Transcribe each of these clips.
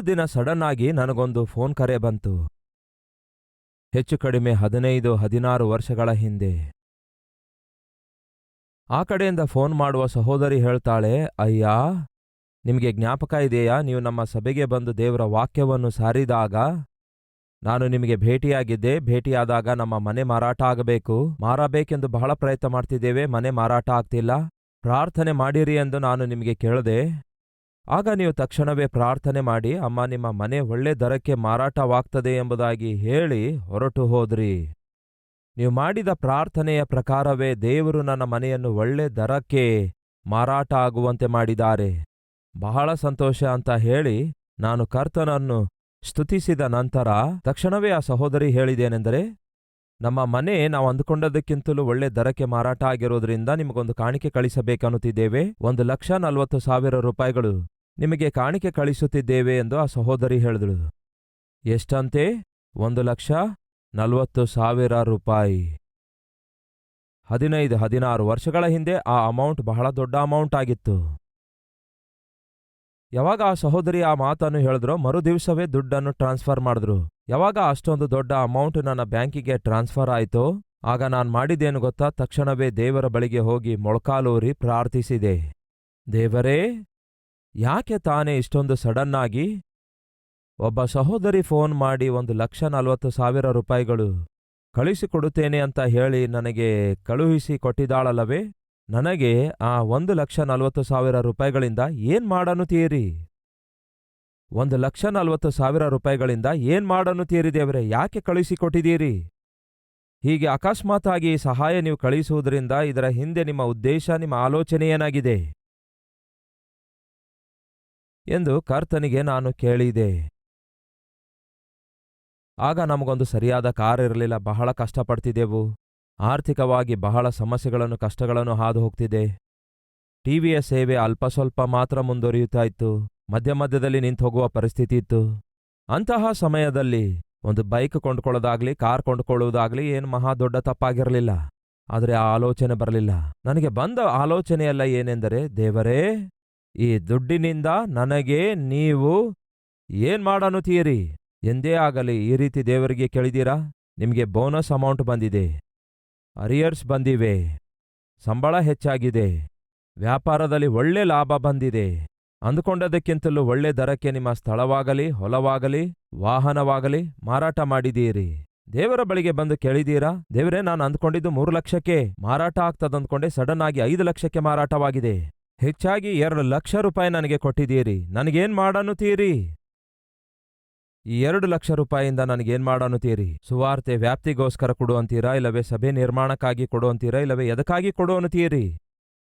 ದಿನ ಸಡನ್ ಆಗಿ ನನಗೊಂದು ಫೋನ್ ಕರೆ ಬಂತು. ಹೆಚ್ಚು ಕಡಿಮೆ ಹದಿನೈದು, ಹದಿನಾರು ವರ್ಷಗಳ ಹಿಂದೆ. ಆ ಕಡೆಯಿಂದ ಫೋನ್ ಮಾಡುವ ಸಹೋದರಿ ಹೇಳ್ತಾಳೆ, ಅಯ್ಯ, ನಿಮಗೆ ಜ್ಞಾಪಕ ಇದೆಯಾ? ನೀವು ನಮ್ಮ ಸಭೆಗೆ ಬಂದು ದೇವರ ವಾಕ್ಯವನ್ನು ಸಾರಿದಾಗ ನಾನು ನಿಮಗೆ ಭೇಟಿಯಾಗಿದ್ದೆ. ಭೇಟಿಯಾದಾಗ ನಮ್ಮ ಮನೆ ಮಾರಾಟ ಆಗಬೇಕು. ಮಾರಬೇಕೆಂದು ಬಹಳ ಪ್ರಯತ್ನ ಮಾಡ್ತಿದ್ದೇವೆ. ಮನೆ ಮಾರಾಟ ಆಗ್ತಿಲ್ಲ. ಪ್ರಾರ್ಥನೆ ಮಾಡಿರಿ ಎಂದು ನಾನು ನಿಮಗೆ ಕೇಳಿದೆ. ಆಗ ನೀವು ತಕ್ಷಣವೇ ಪ್ರಾರ್ಥನೆ ಮಾಡಿ, ಅಮ್ಮ, ನಿಮ್ಮ ಮನೆ ಒಳ್ಳೆ ದರಕ್ಕೆ ಮಾರಾಟವಾಗ್ತದೆ ಎಂಬುದಾಗಿ ಹೇಳಿ ಹೊರಟು ಹೋದ್ರಿ. ನೀವು ಮಾಡಿದ ಪ್ರಾರ್ಥನೆಯ ಪ್ರಕಾರವೇ ದೇವರು ನನ್ನ ಮನೆಯನ್ನು ಒಳ್ಳೆ ದರಕ್ಕೆ ಮಾರಾಟ ಆಗುವಂತೆ ಮಾಡಿದ್ದಾರೆ. ಬಹಳ ಸಂತೋಷ ಅಂತ ಹೇಳಿ ನಾನು ಕರ್ತನನ್ನು ಸ್ತುತಿಸಿದ ನಂತರ ತಕ್ಷಣವೇ ಆ ಸಹೋದರಿ ಹೇಳಿದೇನೆಂದರೆ ನಮ್ಮ ಮನೆ ನಾವು ಅಂದುಕೊಂಡದಕ್ಕಿಂತಲೂ ಒಳ್ಳೆ ದರಕ್ಕೆ ಮಾರಾಟ ಆಗಿರೋದ್ರಿಂದ ನಿಮಗೊಂದು ಕಾಣಿಕೆ ಕಳಿಸಬೇಕನ್ನುತ್ತಿದ್ದೇವೆ. ಒಂದು ಲಕ್ಷ ನಲವತ್ತು ಸಾವಿರ ರೂಪಾಯಿಗಳು ನಿಮಗೆ ಕಾಣಿಕೆ ಕಳಿಸುತ್ತಿದ್ದೇವೆ ಎಂದು ಆ ಸಹೋದರಿ ಹೇಳಿದಳು. ಎಷ್ಟಂತೆ? ಒಂದು ಲಕ್ಷ ನಲವತ್ತು ಸಾವಿರ ರೂಪಾಯಿ. ಹದಿನೈದು, ಹದಿನಾರು ವರ್ಷಗಳ ಹಿಂದೆ ಆ ಅಮೌಂಟ್ ಬಹಳ ದೊಡ್ಡ ಅಮೌಂಟ್ ಆಗಿತ್ತು. ಯಾವಾಗ ಆ ಸಹೋದರಿ ಆ ಮಾತನ್ನು ಹೇಳಿದ್ರೋ ಮರುದಿವಸವೇ ದುಡ್ಡನ್ನು ಟ್ರಾನ್ಸ್ಫರ್ ಮಾಡಿದ್ರು. ಯಾವಾಗ ಅಷ್ಟೊಂದು ದೊಡ್ಡ ಅಮೌಂಟ್ ನನ್ನ ಬ್ಯಾಂಕಿಗೆ ಟ್ರಾನ್ಸ್ಫರ್ ಆಯ್ತೋ, ಆಗ ನಾನು ಮಾಡಿದ್ದೇನು ಗೊತ್ತಾ? ತಕ್ಷಣವೇ ದೇವರ ಬಳಿಗೆ ಹೋಗಿ ಮೊಳಕಾಲೂರಿ ಪ್ರಾರ್ಥಿಸಿದೆ. ದೇವರೇ ಯಾಕೆ ತಾನೇ ಇಷ್ಟೊಂದು ಸಡನ್ನಾಗಿ? ಒಬ್ಬ ಸಹೋದರಿ ಫೋನ್ ಮಾಡಿ ಒಂದು ಲಕ್ಷ ನಲವತ್ತು ಸಾವಿರ ರೂಪಾಯಿಗಳು ಕಳಿಸಿಕೊಡುತ್ತೇನೆ ಅಂತ ಹೇಳಿ ನನಗೆ ಕಳುಹಿಸಿ ಕೊಟ್ಟಿದ್ದಾಳಲ್ಲವೇ? ನನಗೆ ಆ ಒಂದು ಲಕ್ಷ ನಲವತ್ತು ಸಾವಿರ ರೂಪಾಯಿಗಳಿಂದ ಏನ್ ಮಾಡನುತ್ತೀರಿ ಒಂದು ಲಕ್ಷ ನಲವತ್ತು ಸಾವಿರ ರೂಪಾಯಿಗಳಿಂದ ಏನ್ ಮಾಡನುತ್ತೀರಿ ದೇವರೇ? ಯಾಕೆ ಕಳುಹಿಸಿಕೊಟ್ಟಿದ್ದೀರಿ ಹೀಗೆ ಅಕಸ್ಮಾತ್ತಾಗಿ ಸಹಾಯ ನೀವು ಕಳುಹಿಸುವುದರಿಂದ ಇದರ ಹಿಂದೆ ನಿಮ್ಮ ಉದ್ದೇಶ, ನಿಮ್ಮ ಆಲೋಚನೆ ಏನಾಗಿದೆ? ಎಂದು ಕರ್ತನಿಗೆ ನಾನು ಕೇಳಿದೆ. ಆಗ ನಮಗೊಂದು ಸರಿಯಾದ ಕಾರ್ ಇರಲಿಲ್ಲ. ಬಹಳ ಕಷ್ಟಪಡ್ತಿದ್ದೆವು. ಆರ್ಥಿಕವಾಗಿ ಬಹಳ ಸಮಸ್ಯೆಗಳನ್ನು, ಕಷ್ಟಗಳನ್ನು ಹಾದು ಹೋಗ್ತಿದೆ. ಟಿವಿಯ ಸೇವೆ ಅಲ್ಪ ಸ್ವಲ್ಪ ಮಾತ್ರ ಮುಂದುವರಿಯುತ್ತಾ ಇತ್ತು ಮಧ್ಯ ಮಧ್ಯದಲ್ಲಿ ನಿಂತು ಹೋಗುವ ಪರಿಸ್ಥಿತಿ ಇತ್ತು. ಅಂತಹ ಸಮಯದಲ್ಲಿ ಒಂದು ಬೈಕ್ ಕೊಂಡುಕೊಳ್ಳೋದಾಗ್ಲಿ, ಕಾರ್ ಕೊಂಡ್ಕೊಳ್ಳುವುದಾಗ್ಲಿ ಏನು ಮಹಾ ದೊಡ್ಡ ತಪ್ಪಾಗಿರಲಿಲ್ಲ. ಆದರೆ ಆ ಆಲೋಚನೆ ಬರಲಿಲ್ಲ. ನನಗೆ ಬಂದ ಆಲೋಚನೆಯೆಲ್ಲ ಏನೆಂದರೆ, ದೇವರೇ ಈ ದುಡ್ಡಿನಿಂದ ನನಗೆ ನೀವು ಏನ್ ಮಾಡನುತ್ತೀರಿ ಎಂದೇ ಆಗಲಿ ಈ ರೀತಿ ದೇವರಿಗೆ ಕೇಳಿದೀರಾ? ನಿಮಗೆ ಬೋನಸ್ ಅಮೌಂಟ್ ಬಂದಿದೆ. ಅರಿಯರ್ಸ್ ಬಂದಿವೆ. ಸಂಬಳ ಹೆಚ್ಚಾಗಿದೆ. ವ್ಯಾಪಾರದಲ್ಲಿ ಒಳ್ಳೆ ಲಾಭ ಬಂದಿದೆ. ಅಂದುಕೊಂಡದಕ್ಕಿಂತಲೂ ಒಳ್ಳೆ ದರಕ್ಕೆ ನಿಮ್ಮ ಸ್ಥಳವಾಗಲಿ, ಹೊಲವಾಗಲಿ, ವಾಹನವಾಗಲಿ ಮಾರಾಟ ಮಾಡಿದೀರಿ ದೇವರ ಬಳಿಗೆ ಬಂದು ಕೇಳಿದೀರಾ? ದೇವರೇ, ನಾನು ಅಂದ್ಕೊಂಡಿದ್ದು ಮೂರು ಲಕ್ಷಕ್ಕೆ ಮಾರಾಟ ಆಗ್ತದಂದ್ಕೊಂಡೆ ಸಡನ್ ಆಗಿ ಐದು ಲಕ್ಷಕ್ಕೆ ಮಾರಾಟವಾಗಿದೆ. ಹೆಚ್ಚಾಗಿ ಎರಡು ಲಕ್ಷ ರೂಪಾಯಿ ನನಗೆ ಕೊಟ್ಟಿದ್ದೀರಿ. ನನಗೇನ್ ಮಾಡನ್ನುತ್ತೀರಿ? ಈ ಎರಡು ಲಕ್ಷ ರೂಪಾಯಿಯಿಂದ ನನಗೇನ್ ಮಾಡನ್ನುತ್ತೀರಿ? ಸುವಾರ್ತೆ ವ್ಯಾಪ್ತಿಗೋಸ್ಕರ ಕೊಡು ಅಂತೀರಾ ಇಲ್ಲವೇ ಸಭೆ ನಿರ್ಮಾಣಕ್ಕಾಗಿ ಕೊಡು ಅಂತೀರಾ ಇಲ್ಲವೇ ಎದಕ್ಕಾಗಿ ಕೊಡು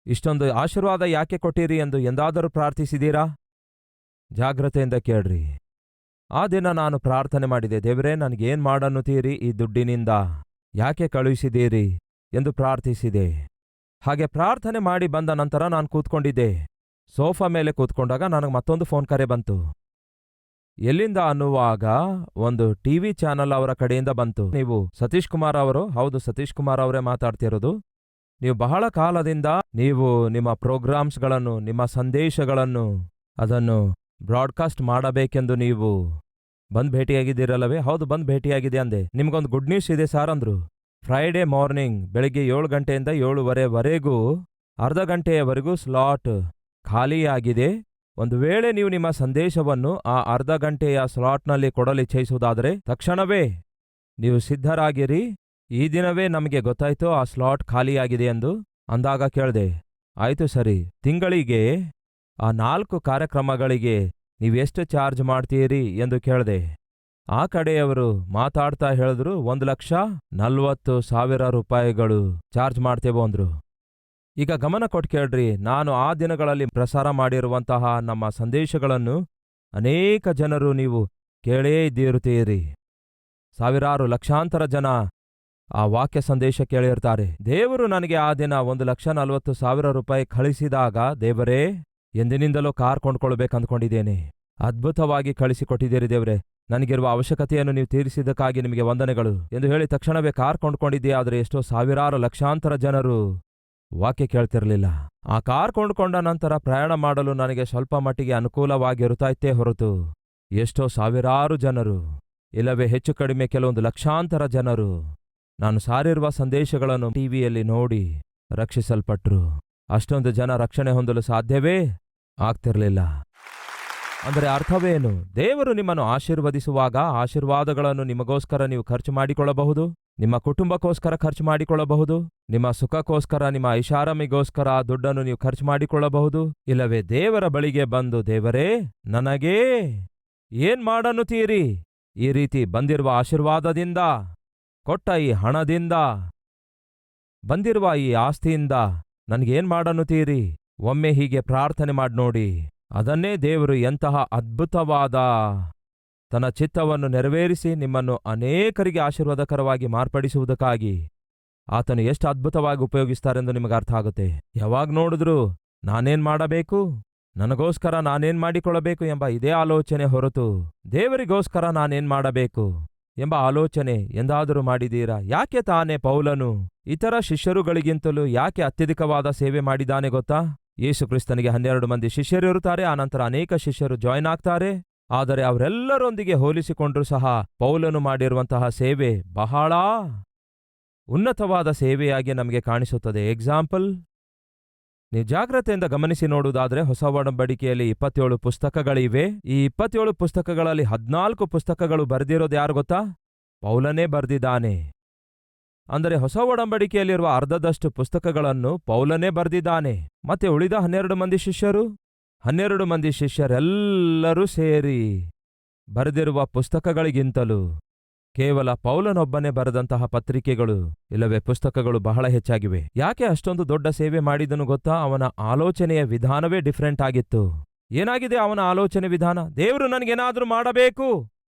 ಇಷ್ಟೊಂದು ಆಶೀರ್ವಾದ ಯಾಕೆ ಕೊಟ್ಟಿರಿ ಎಂದು ಎಂದಾದರೂ ಪ್ರಾರ್ಥಿಸಿದೀರಾ? ಜಾಗ್ರತೆಯಿಂದ ಕೇಳ್ರಿ. ಆ ದಿನ ನಾನು ಪ್ರಾರ್ಥನೆ ಮಾಡಿದೆ, ದೇವರೇ, ನನಗೇನ್ ಮಾಡನ್ನುತ್ತೀರಿ ಈ ದುಡ್ಡಿನಿಂದ? ಯಾಕೆ ಕಳುಹಿಸಿದೀರಿ ಎಂದು ಪ್ರಾರ್ಥಿಸಿದೆ. ಹಾಗೆ ಪ್ರಾರ್ಥನೆ ಮಾಡಿ ಬಂದ ನಂತರ ನಾನು ಕೂತ್ಕೊಂಡಿದ್ದೆ. ಸೋಫಾ ಮೇಲೆ ಕೂತ್ಕೊಂಡಾಗ ನನಗೆ ಮತ್ತೊಂದು ಫೋನ್ ಕರೆ ಬಂತು. ಎಲ್ಲಿಂದ ಅನ್ನುವಾಗ ಒಂದು ಟಿವಿ ಚಾನಲ್ ಅವರ ಕಡೆಯಿಂದ ಬಂತು. ನೀವು ಸತೀಶ್ ಕುಮಾರ್ ಅವರು, ಹೌದು ಸತೀಶ್ ಕುಮಾರ್ ಅವರೇ ಮಾತಾಡ್ತಿರೋದು ನೀವು ಬಹಳ ಕಾಲದಿಂದ ನೀವು ನಿಮ್ಮ ಪ್ರೋಗ್ರಾಮ್ಸ್ಗಳನ್ನು, ನಿಮ್ಮ ಸಂದೇಶಗಳನ್ನು ಅದನ್ನು ಬ್ರಾಡ್ಕಾಸ್ಟ್ ಮಾಡಬೇಕೆಂದು ನೀವು ಬಂದ್ ಭೇಟಿಯಾಗಿದ್ದೀರಲ್ಲವೇ? ಹೌದು, ಬಂದ್ ಭೇಟಿಯಾಗಿದೆ ಅಂದೆ. ನಿಮ್ಗೊಂದು ಗುಡ್ ನ್ಯೂಸ್ ಇದೆ ಸಾರ್ ಅಂದ್ರು. ಫ್ರೈಡೇ ಮಾರ್ನಿಂಗ್ ಬೆಳಗ್ಗೆ ಏಳು ಗಂಟೆಯಿಂದ ಏಳುವರೆವರೆಗೂ ಅರ್ಧ ಗಂಟೆಯವರೆಗೂ ಸ್ಲಾಟ್ ಖಾಲಿಯಾಗಿದೆ. ಒಂದು ವೇಳೆ ನೀವು ನಿಮ್ಮ ಸಂದೇಶವನ್ನು ಆ ಅರ್ಧ ಗಂಟೆಯ ಸ್ಲಾಟ್ನಲ್ಲಿ ಕೊಡಲು ಇಚ್ಛಿಸುವುದಾದರೆ ತಕ್ಷಣವೇ ನೀವು ಸಿದ್ಧರಾಗಿರಿ. ಈ ದಿನವೇ ನಮಗೆ ಗೊತ್ತಾಯ್ತು ಆ ಸ್ಲಾಟ್ ಖಾಲಿಯಾಗಿದೆ ಎಂದು. ಅಂದಾಗ ಕೇಳಿದೆ, ಆಯ್ತು ಸರಿ. ತಿಂಗಳಿಗೆ ಆ ನಾಲ್ಕು ಕಾರ್ಯಕ್ರಮಗಳಿಗೆ ನೀವೆಷ್ಟು ಚಾರ್ಜ್ ಮಾಡ್ತೀರಿ? ಎಂದು ಕೇಳ್ದೆ. ಆ ಕಡೆಯವರು ಮಾತಾಡ್ತಾ ಹೇಳಿದ್ರು, ಒಂದು ಲಕ್ಷ ನಲ್ವತ್ತು ಸಾವಿರ ರೂಪಾಯಿಗಳು ಚಾರ್ಜ್ ಮಾಡ್ತೇವೆ ಅಂದ್ರು. ಈಗ ಗಮನ ಕೊಟ್ಟು ಕೇಳ್ರಿ, ನಾನು ಆ ದಿನಗಳಲ್ಲಿ ಪ್ರಸಾರ ಮಾಡಿರುವಂತಹ ನಮ್ಮ ಸಂದೇಶಗಳನ್ನು ಅನೇಕ ಜನರು ನೀವು ಕೇಳೇ ಇದ್ದಿರುತ್ತೀರಿ. ಸಾವಿರಾರು ಲಕ್ಷಾಂತರ ಜನ ಆ ವಾಕ್ಯ ಸಂದೇಶ ಕೇಳಿರ್ತಾರೆ. ದೇವರು ನನಗೆ ಆ ದಿನ ಒಂದು ಲಕ್ಷ ನಲವತ್ತು ಸಾವಿರ ರೂಪಾಯಿ ಕಳಿಸಿದಾಗ, ದೇವರೇ, ಎಂದಿನಿಂದಲೂ ಕಾರ್ ಕೊಂಡ್ಕೊಳ್ಬೇಕಂದ್ಕೊಂಡಿದ್ದೇನೆ. ಅದ್ಭುತವಾಗಿ ಕಳಿಸಿಕೊಟ್ಟಿದ್ದೀರಿ ದೇವ್ರೆ. ನನಗಿರುವ ಅವಶ್ಯಕತೆಯನ್ನು ನೀವು ತೀರಿಸಿದ್ದಕ್ಕಾಗಿ ನಿಮಗೆ ವಂದನೆಗಳು ಎಂದು ಹೇಳಿ ತಕ್ಷಣವೇ ಕಾರ್ ಕೊಂಡ್ಕೊಂಡಿದ್ದೆ ಆದರೆ ಎಷ್ಟೋ ಸಾವಿರಾರು ಲಕ್ಷಾಂತರ ಜನರು ವಾಕ್ಯ ಕೇಳ್ತಿರಲಿಲ್ಲ. ಆ ಕಾರ್ ಕೊಂಡ್ಕೊಂಡ ನಂತರ ಪ್ರಯಾಣ ಮಾಡಲು ನನಗೆ ಸ್ವಲ್ಪ ಮಟ್ಟಿಗೆ ಅನುಕೂಲವಾಗಿರುತ್ತಾ ಇತ್ತೇ ಹೊರತು ಎಷ್ಟೋ ಸಾವಿರಾರು ಜನರು, ಇಲ್ಲವೇ ಹೆಚ್ಚು ಕಡಿಮೆ ಕೆಲವೊಂದು ಲಕ್ಷಾಂತರ ಜನರು ನಾನು ಸಾರಿರುವ ಸಂದೇಶಗಳನ್ನು ಟಿವಿಯಲ್ಲಿ ನೋಡಿ ರಕ್ಷಿಸಲ್ಪಟ್ರು. ಅಷ್ಟೊಂದು ಜನ ರಕ್ಷಣೆ ಹೊಂದಲು ಸಾಧ್ಯವೇ ಆಗ್ತಿರ್ಲಿಲ್ಲ. ಅಂದರೆ ಅರ್ಥವೇನು? ದೇವರು ನಿಮ್ಮನ್ನು ಆಶೀರ್ವದಿಸುವಾಗ ಆಶೀರ್ವಾದಗಳನ್ನು ನಿಮಗೋಸ್ಕರ ನೀವು ಖರ್ಚು ಮಾಡಿಕೊಳ್ಳಬಹುದು? ನಿಮ್ಮ ಕುಟುಂಬಕ್ಕೋಸ್ಕರ ಖರ್ಚು ಮಾಡಿಕೊಳ್ಳಬಹುದು? ನಿಮ್ಮ ಸುಖಕ್ಕೋಸ್ಕರ, ನಿಮ್ಮ ಐಷಾರಾಮಿಗೋಸ್ಕರ ದುಡ್ಡನ್ನು ನೀವು ಖರ್ಚು ಮಾಡಿಕೊಳ್ಳಬಹುದು? ಇಲ್ಲವೇ, ದೇವರ ಬಳಿಗೆ ಬಂದು, ದೇವರೇ, ನನಗೇ ಏನ್ ಮಾಡನ್ನುತ್ತೀರಿ? ಈ ರೀತಿ ಬಂದಿರುವ ಆಶೀರ್ವಾದದಿಂದ, ಕೊಟ್ಟ ಈ ಹಣದಿಂದ, ಬಂದಿರುವ ಈ ಆಸ್ತಿಯಿಂದ ನನಗೇನ್ ಮಾಡನ್ನುತ್ತೀರಿ? ಒಮ್ಮೆ ಹೀಗೆ ಪ್ರಾರ್ಥನೆ ಮಾಡಿ ನೋಡಿ. ಅದನ್ನೇ ದೇವರು ಎಂತಹ ಅದ್ಭುತವಾದ ತನ್ನ ಚಿತ್ತವನ್ನು ನೆರವೇರಿಸಿ ನಿಮ್ಮನ್ನು ಅನೇಕರಿಗೆ ಆಶೀರ್ವಾದಕರವಾಗಿ ಮಾರ್ಪಡಿಸುವುದಕ್ಕಾಗಿ ಆತನು ಎಷ್ಟು ಅದ್ಭುತವಾಗಿ ಉಪಯೋಗಿಸ್ತಾರೆಂದು ನಿಮಗೆ ಅರ್ಥ ಆಗುತ್ತೆ. ಯಾವಾಗ ನೋಡಿದ್ರು ನಾನೇನ್ ಮಾಡಬೇಕು? ನನಗೋಸ್ಕರ ನಾನೇನ್ ಮಾಡಿಕೊಳ್ಳಬೇಕು ಎಂಬ ಇದೇ ಆಲೋಚನೆ ಹೊರತು ದೇವರಿಗೋಸ್ಕರ ನಾನೇನ್ ಮಾಡಬೇಕು ಎಂಬ ಆಲೋಚನೆ ಎಂದಾದರೂ ಮಾಡಿದೀರಾ ಯಾಕೆ ತಾನೇ ಪೌಲನು ಇತರ ಶಿಷ್ಯರುಗಳಿಗಿಂತಲೂ ಯಾಕೆ ಅತ್ಯಧಿಕವಾದ ಸೇವೆ ಮಾಡಿದಾನೆ ಗೊತ್ತಾ? ಯೇಸು ಕ್ರಿಸ್ತನಿಗೆ ಹನ್ನೆರಡು ಮಂದಿ ಶಿಷ್ಯರಿರುತ್ತಾರೆ ಆನಂತರ ಅನೇಕ ಶಿಷ್ಯರು ಜಾಯ್ನ್ ಆಗ್ತಾರೆ. ಆದರೆ ಅವರೆಲ್ಲರೊಂದಿಗೆ ಹೋಲಿಸಿಕೊಂಡರೂ ಸಹ ಪೌಲನು ಮಾಡಿರುವಂತಹ ಸೇವೆ ಬಹಳ ಉನ್ನತವಾದ ಸೇವೆಯಾಗಿ ನಮಗೆ ಕಾಣಿಸುತ್ತದೆ. ಎಕ್ಸಾಂಪಲ್ ನೀವು ಜಾಗ್ರತೆಯಿಂದ ಗಮನಿಸಿ ನೋಡುವುದಾದರೆ ಹೊಸ ಒಡಂಬಡಿಕೆಯಲ್ಲಿ ಇಪ್ಪತ್ತೇಳು ಪುಸ್ತಕಗಳಿವೆ. ಈ ಇಪ್ಪತ್ತೇಳು ಪುಸ್ತಕಗಳಲ್ಲಿ ಹದ್ನಾಲ್ಕು ಪುಸ್ತಕಗಳು ಬರೆದಿರೋದು ಯಾರು ಗೊತ್ತಾ? ಪೌಲನೇ ಬರೆದಿದ್ದಾನೆ. ಅಂದರೆ ಹೊಸ ಒಡಂಬಡಿಕೆಯಲ್ಲಿರುವ ಅರ್ಧದಷ್ಟು ಪುಸ್ತಕಗಳನ್ನು ಪೌಲನೇ ಬರೆದಿದ್ದಾನೆ. ಮತ್ತೆ ಉಳಿದ ಹನ್ನೆರಡು ಮಂದಿ ಶಿಷ್ಯರು? ಹನ್ನೆರಡು ಮಂದಿ ಶಿಷ್ಯರೆಲ್ಲರೂ ಸೇರಿ ಬರೆದಿರುವ ಪುಸ್ತಕಗಳಿಗಿಂತಲೂ ಕೇವಲ ಪೌಲನೊಬ್ಬನೇ ಬರೆದಂತಹ ಪತ್ರಿಕೆಗಳು, ಇಲ್ಲವೇ ಪುಸ್ತಕಗಳು ಬಹಳ ಹೆಚ್ಚಾಗಿವೆ. ಯಾಕೆ ಅಷ್ಟೊಂದು ದೊಡ್ಡ ಸೇವೆ ಮಾಡಿದನು ಗೊತ್ತಾ? ಅವನ ಆಲೋಚನೆಯ ವಿಧಾನವೇ ಡಿಫ್ರೆಂಟ್ ಆಗಿತ್ತು. ಏನಾಗಿದೆ ಅವನ ಆಲೋಚನೆ ವಿಧಾನ? ದೇವರು ನನಗೇನಾದರೂ ಮಾಡಬೇಕು?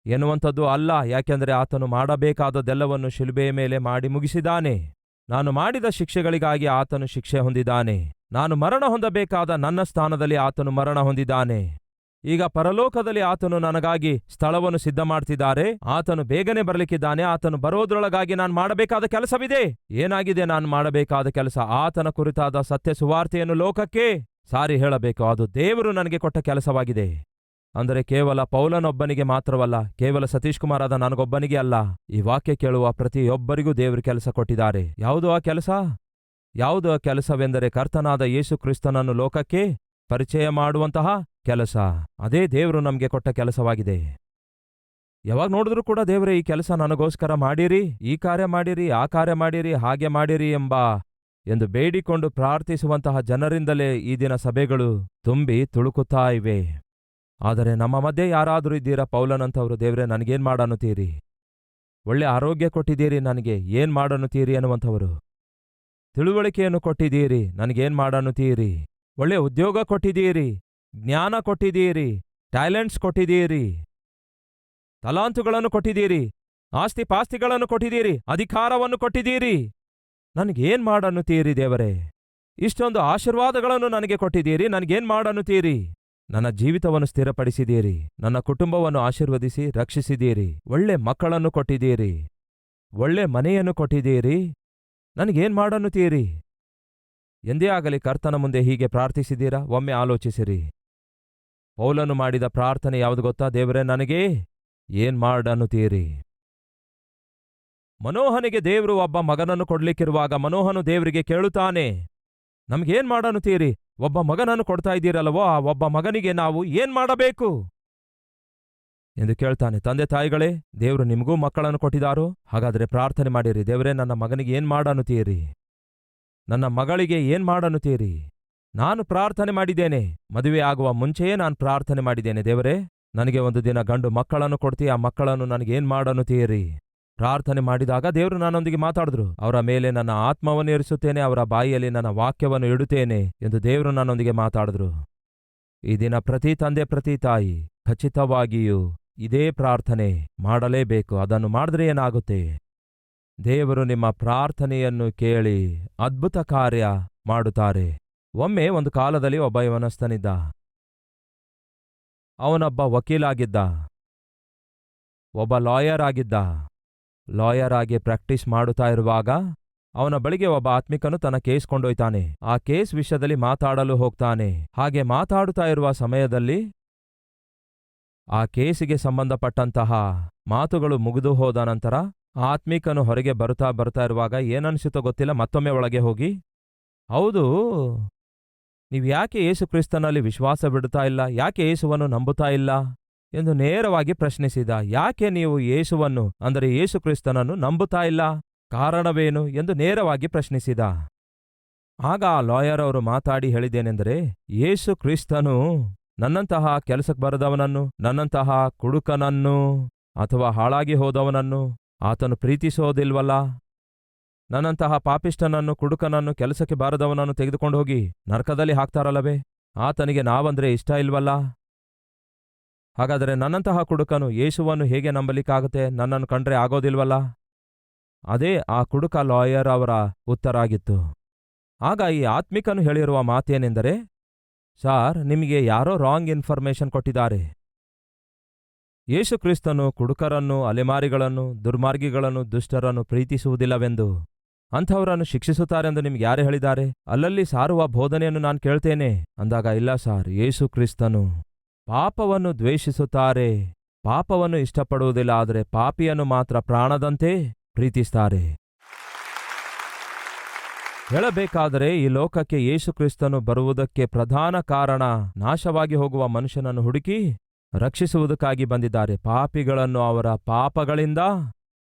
ಎನ್ನುವಂಥದ್ದು ಅಲ್ಲ, ಯಾಕೆಂದರೆ ಆತನು ಮಾಡಬೇಕಾದದೆಲ್ಲವನ್ನು ಶಿಲುಬೆಯ ಮೇಲೆ ಮಾಡಿ ಮುಗಿಸಿದಾನೆ ನಾನು ಮಾಡಿದ ಶಿಕ್ಷೆಗಳಿಗಾಗಿ ಆತನು ಶಿಕ್ಷೆ ಹೊಂದಿದ್ದಾನೆ. ನಾನು ಮರಣ ಹೊಂದಬೇಕಾದ ನನ್ನ ಸ್ಥಾನದಲ್ಲಿ ಆತನು ಮರಣ ಹೊಂದಿದ್ದಾನೆ. ಈಗ ಪರಲೋಕದಲ್ಲಿ ಆತನು ನನಗಾಗಿ ಸ್ಥಳವನ್ನು ಸಿದ್ಧ ಮಾಡ್ತಿದ್ದಾರೆ ಆತನು ಬೇಗನೆ ಬರಲಿಕ್ಕಿದ್ದಾನೆ. ಆತನು ಬರೋದ್ರೊಳಗಾಗಿ ನಾನು ಮಾಡಬೇಕಾದ ಕೆಲಸವಿದೆ. ಏನಾಗಿದೆ? ನಾನು ಮಾಡಬೇಕಾದ ಕೆಲಸ ಆತನ ಕುರಿತಾದ ಸತ್ಯ ಸುವಾರ್ತೆಯನ್ನು ಲೋಕಕ್ಕೆ ಸಾರಿ ಹೇಳಬೇಕು. ಅದು ದೇವರು ನನಗೆ ಕೊಟ್ಟ ಕೆಲಸವಾಗಿದೆ. ಅಂದರೆ ಕೇವಲ ಪೌಲನೊಬ್ಬನಿಗೆ ಮಾತ್ರವಲ್ಲ, ಕೇವಲ ಸತೀಶ್ ಕುಮಾರ್ ಆದ ನನಗೊಬ್ಬನಿಗೆ ಅಲ್ಲ. ಈ ವಾಕ್ಯ ಕೇಳುವ ಪ್ರತಿಯೊಬ್ಬರಿಗೂ ದೇವರು ಕೆಲಸ ಕೊಟ್ಟಿದ್ದಾರೆ. ಯಾವುದು ಆ ಕೆಲಸ? ಯಾವುದು ಆ ಕೆಲಸವೆಂದರೆ ಕರ್ತನಾದ ಯೇಸು ಕ್ರಿಸ್ತನನ್ನು ಲೋಕಕ್ಕೆ ಪರಿಚಯ ಮಾಡುವಂತಹ ಕೆಲಸ. ಅದೇ ದೇವರು ನಮಗೆ ಕೊಟ್ಟ ಕೆಲಸವಾಗಿದೆ. ಯಾವಾಗ ನೋಡಿದ್ರೂ ಕೂಡ ದೇವರೇ, ಈ ಕೆಲಸ ನನಗೋಸ್ಕರ ಮಾಡಿರಿ, ಈ ಕಾರ್ಯ ಮಾಡಿರಿ, ಆ ಕಾರ್ಯ ಮಾಡಿರಿ, ಹಾಗೆ ಮಾಡಿರಿ ಎಂಬ ಎಂದು ಬೇಡಿಕೊಂಡು ಪ್ರಾರ್ಥಿಸುವಂತಹ ಜನರಿಂದಲೇ ಈ ದಿನ ಸಭೆಗಳು ತುಂಬಿ ತುಳುಕುತ್ತಾ ಇವೆ. ಆದರೆ ನಮ್ಮ ಮಧ್ಯೆ ಯಾರಾದರೂ ಇದ್ದೀರಾ? ಪೌಲನಂಥವರು, ದೇವ್ರೆ, ನನಗೇನು ಮಾಡನ್ನುತ್ತೀರಿ? ಒಳ್ಳೆ ಆರೋಗ್ಯ ಕೊಟ್ಟಿದ್ದೀರಿ ನನಗೆ, ಏನು ಮಾಡನ್ನುತ್ತೀರಿ ಅನ್ನುವಂಥವರು. ತಿಳುವಳಿಕೆಯನ್ನು ಕೊಟ್ಟಿದ್ದೀರಿ, ನನಗೇನು ಮಾಡನ್ನುತ್ತೀರಿ? ಒಳ್ಳೆ ಉದ್ಯೋಗ ಕೊಟ್ಟಿದ್ದೀರಿ, ಜ್ಞಾನ ಕೊಟ್ಟಿದ್ದೀರಿ, ಟ್ಯಾಲೆಂಟ್ಸ್ ಕೊಟ್ಟಿದ್ದೀರಿ, ತಲಾಂತುಗಳನ್ನು ಕೊಟ್ಟಿದ್ದೀರಿ ಆಸ್ತಿ ಪಾಸ್ತಿಗಳನ್ನು ಕೊಟ್ಟಿದ್ದೀರಿ, ಅಧಿಕಾರವನ್ನು ಕೊಟ್ಟಿದ್ದೀರಿ. ನನಗೇನು ಮಾಡನ್ನುತ್ತೀರಿ ದೇವರೇ? ಇಷ್ಟೊಂದು ಆಶೀರ್ವಾದಗಳನ್ನು ನನಗೆ ಕೊಟ್ಟಿದ್ದೀರಿ, ನನಗೇನು ಮಾಡನ್ನುತ್ತೀರಿ? ನನ್ನ ಜೀವಿತವನ್ನು ಸ್ಥಿರಪಡಿಸಿದ್ದೀರಿ. ನನ್ನ ಕುಟುಂಬವನ್ನು ಆಶೀರ್ವದಿಸಿ ರಕ್ಷಿಸಿದ್ದೀರಿ. ಒಳ್ಳೆ ಮಕ್ಕಳನ್ನು ಕೊಟ್ಟಿದ್ದೀರಿ. ಒಳ್ಳೆ ಮನೆಯನ್ನು ಕೊಟ್ಟಿದ್ದೀರಿ. ನನಗೇನ್ ಮಾಡನ್ನುತ್ತೀರಿ? ಎಂದೇ ಆಗಲಿ ಕರ್ತನ ಮುಂದೆ ಹೀಗೆ ಪ್ರಾರ್ಥಿಸಿದ್ದೀರಾ? ಒಮ್ಮೆ ಆಲೋಚಿಸಿರಿ. ಪೌಲನು ಮಾಡಿದ ಪ್ರಾರ್ಥನೆ ಯಾವುದು ಗೊತ್ತಾ ದೇವರೇ? ನನಗೆ ಏನ್ ಮಾಡನ್ನುತ್ತೀರಿ? ಮನೋಹನಿಗೆ ದೇವರು ಒಬ್ಬ ಮಗನನ್ನು ಕೊಡ್ಲಿಕ್ಕಿರುವಾಗ ಮನೋಹನು ದೇವರಿಗೆ ಕೇಳುತ್ತಾನೆ. ನಮ್ಗೇನ್ ಮಾಡನುತ್ತೀರಿ ಒಬ್ಬ ಮಗನನ್ನು ಕೊಡ್ತಾ ಇದ್ದೀರಲ್ಲವೋ ಆ ಒಬ್ಬ ಮಗನಿಗೆ ನಾವು ಏನ್ ಮಾಡಬೇಕು? ಎಂದು ಕೇಳ್ತಾನೆ, ತಂದೆ ತಾಯಿಗಳೇ, ದೇವರು ನಿಮಗೂ ಮಕ್ಕಳನ್ನು ಕೊಟ್ಟಿದಾರೋ ಹಾಗಾದ್ರೆ ಪ್ರಾರ್ಥನೆ ಮಾಡಿರಿ, ದೇವರೇ, ನನ್ನ ಮಗನಿಗೆ ಏನ್ ಮಾಡನುತ್ತೀರಿ ನನ್ನ ಮಗಳಿಗೆ ಏನ್ ಮಾಡನುತ್ತೀರಿ ನಾನು ಪ್ರಾರ್ಥನೆ ಮಾಡಿದ್ದೇನೆ, ಮದುವೆ ಆಗುವ ಮುಂಚೆಯೇ ನಾನು ಪ್ರಾರ್ಥನೆ ಮಾಡಿದ್ದೇನೆ, ದೇವರೇ, ನನಗೆ ಒಂದು ದಿನ ಗಂಡು ಮಕ್ಕಳನ್ನು ಕೊಡ್ತೀ ಆ ಮಕ್ಕಳನ್ನು ನನಗೇನ್ ಮಾಡನ್ನುತ್ತೀರಿ ಪ್ರಾರ್ಥನೆ ಮಾಡಿದಾಗ ದೇವರು ನನ್ನೊಂದಿಗೆ ಮಾತಾಡಿದ್ರು. ಅವರ ಮೇಲೆ ನನ್ನ ಆತ್ಮವನ್ನು ಇರಿಸುತ್ತೇನೆ ಅವರ ಬಾಯಿಯಲ್ಲಿ ನನ್ನ ವಾಕ್ಯವನ್ನು ಇಡುತ್ತೇನೆ ಎಂದು ದೇವರು ನನ್ನೊಂದಿಗೆ ಮಾತಾಡಿದ್ರು. ಈ ದಿನ ಪ್ರತಿ ತಂದೆ, ಪ್ರತಿ ತಾಯಿ ಖಚಿತವಾಗಿಯೂ ಇದೇ ಪ್ರಾರ್ಥನೆ ಮಾಡಲೇಬೇಕು. ಅದನ್ನು ಮಾಡಿದ್ರೆ ಏನಾಗುತ್ತೆ? ದೇವರು ನಿಮ್ಮ ಪ್ರಾರ್ಥನೆಯನ್ನು ಕೇಳಿ ಅದ್ಭುತ ಕಾರ್ಯ ಮಾಡುತ್ತಾರೆ. ಒಮ್ಮೆ ಒಂದು ಕಾಲದಲ್ಲಿ ಒಬ್ಬ ಯವನಸ್ಥನಿದ್ದ. ಅವನೊಬ್ಬ ವಕೀಲಾಗಿದ್ದ. ಒಬ್ಬ ಲಾಯರ್ ಆಗಿದ್ದ. ಲಾಯರ್ ಆಗಿ ಪ್ರಾಕ್ಟೀಸ್ ಮಾಡುತ್ತಾ ಇರುವಾಗ ಅವನ ಬಳಿಗೆ ಒಬ್ಬ ಆತ್ಮಿಕನು ತನ್ನ ಕೇಸ್ ಕೊಂಡೊಯ್ತಾನೆ. ಆ ಕೇಸ್ ವಿಷಯದಲ್ಲಿ ಮಾತಾಡಲು ಹೋಗ್ತಾನೆ. ಹಾಗೆ ಮಾತಾಡುತ್ತಾ ಇರುವ ಸಮಯದಲ್ಲಿ ಆ ಕೇಸಿಗೆ ಸಂಬಂಧಪಟ್ಟಂತಹ ಮಾತುಗಳು ಮುಗಿದು ಹೋದ ನಂತರ ಆತ್ಮಿಕನು ಹೊರಗೆ ಬರುತ್ತಾ ಬರ್ತಾ ಇರುವಾಗ ಏನನ್ಸುತ್ತೋ ಗೊತ್ತಿಲ್ಲ, ಮತ್ತೊಮ್ಮೆ ಒಳಗೆ ಹೋಗಿ, ಹೌದು, ನೀವು ಯಾಕೆ ಯೇಸು ಕ್ರಿಸ್ತನಲ್ಲಿ ವಿಶ್ವಾಸ ಬಿಡುತ್ತಾ ಇಲ್ಲ? ಯಾಕೆ ಯೇಸುವನ್ನು ನಂಬುತ್ತಾ ಇಲ್ಲ? ಎಂದು ನೇರವಾಗಿ ಪ್ರಶ್ನಿಸಿದ, ಯಾಕೆ ನೀವು ಯೇಸುವನ್ನು, ಅಂದರೆ ಯೇಸುಕ್ರಿಸ್ತನನ್ನು ನಂಬುತ್ತಾ ಇಲ್ಲ? ಕಾರಣವೇನು? ಎಂದು ನೇರವಾಗಿ ಪ್ರಶ್ನಿಸಿದ. ಆಗ ಆ ಲಾಯರ್ ಅವರು ಮಾತಾಡಿ ಹೇಳಿದ್ದೇನೆಂದರೆ, ಯೇಸು ಕ್ರಿಸ್ತನು ನನ್ನಂತಹ ಕೆಲಸಕ್ಕೆ ಬರದವನನ್ನು, ನನ್ನಂತಹ ಕುಡುಕನನ್ನು, ಅಥವಾ ಹಾಳಾಗಿ ಹೋದವನನ್ನು ಆತನು ಪ್ರೀತಿಸೋದಿಲ್ವಲ್ಲ? ನನ್ನಂತಹ ಪಾಪಿಷ್ಟನನ್ನು ಕುಡುಕನನ್ನು ಕೆಲಸಕ್ಕೆ ಬಾರದವನನ್ನು ತೆಗೆದುಕೊಂಡು ಹೋಗಿ ನರಕದಲ್ಲಿ ಹಾಕ್ತಾರಲ್ಲವೇ? ಆತನಿಗೆ ನಾವಂದ್ರೆ ಇಷ್ಟ ಇಲ್ವಲ್ಲ? ಹಾಗಾದರೆ ನನ್ನಂತಹ ಕುಡುಕನು ಯೇಸುವನ್ನು ಹೇಗೆ ನಂಬಲಿಕ್ಕಾಗತ್ತೆ? ನನ್ನನ್ನು ಕಂಡ್ರೆ ಆಗೋದಿಲ್ವಲ್ಲ? ಅದೇ ಆ ಕುಡುಕ ಲಾಯರ್ ಅವರ ಉತ್ತರ ಆಗಿತ್ತು ಆಗ ಈ ಆತ್ಮಿಕನು ಹೇಳಿರುವ ಮಾತೇನೆಂದರೆ, ಸಾರ್, ನಿಮಗೆ ಯಾರೋ ರಾಂಗ್ ಇನ್ಫಾರ್ಮೇಷನ್ ಕೊಟ್ಟಿದ್ದಾರೆ. ಯೇಸುಕ್ರಿಸ್ತನು ಕುಡುಕರನ್ನು ಅಲೆಮಾರಿಗಳನ್ನು ದುರ್ಮಾರ್ಗಿಗಳನ್ನು ದುಷ್ಟರನ್ನು ಪ್ರೀತಿಸುವುದಿಲ್ಲವೆಂದು ಅಂಥವರನ್ನು ಶಿಕ್ಷಿಸುತ್ತಾರೆಂದು ನಿಮ್ಗೆ ಯಾರು ಹೇಳಿದ್ದಾರೆ? ಅಲ್ಲಲ್ಲಿ ಸಾರುವ ಬೋಧನೆಯನ್ನು ನಾನು ಕೇಳ್ತೇನೆ. ಅಂದಾಗ, ಇಲ್ಲ ಸಾರ್ ಯೇಸು ಕ್ರಿಸ್ತನು ಪಾಪವನ್ನು ದ್ವೇಷಿಸುತ್ತಾರೆ. ಪಾಪವನ್ನು ಇಷ್ಟಪಡುವುದಿಲ್ಲ ಆದರೆ ಪಾಪಿಯನ್ನು ಮಾತ್ರ ಪ್ರಾಣದಂತೆ ಪ್ರೀತಿಸ್ತಾರೆ. ಹೇಳಬೇಕಾದರೆ ಈ ಲೋಕಕ್ಕೆ ಯೇಸುಕ್ರಿಸ್ತನು ಬರುವುದಕ್ಕೆ ಪ್ರಧಾನ ಕಾರಣ ನಾಶವಾಗಿ ಹೋಗುವ ಮನುಷ್ಯನನ್ನು ಹುಡುಕಿ ರಕ್ಷಿಸುವುದಕ್ಕಾಗಿ ಬಂದಿದ್ದಾರೆ. ಪಾಪಿಗಳನ್ನು ಅವರ ಪಾಪಗಳಿಂದ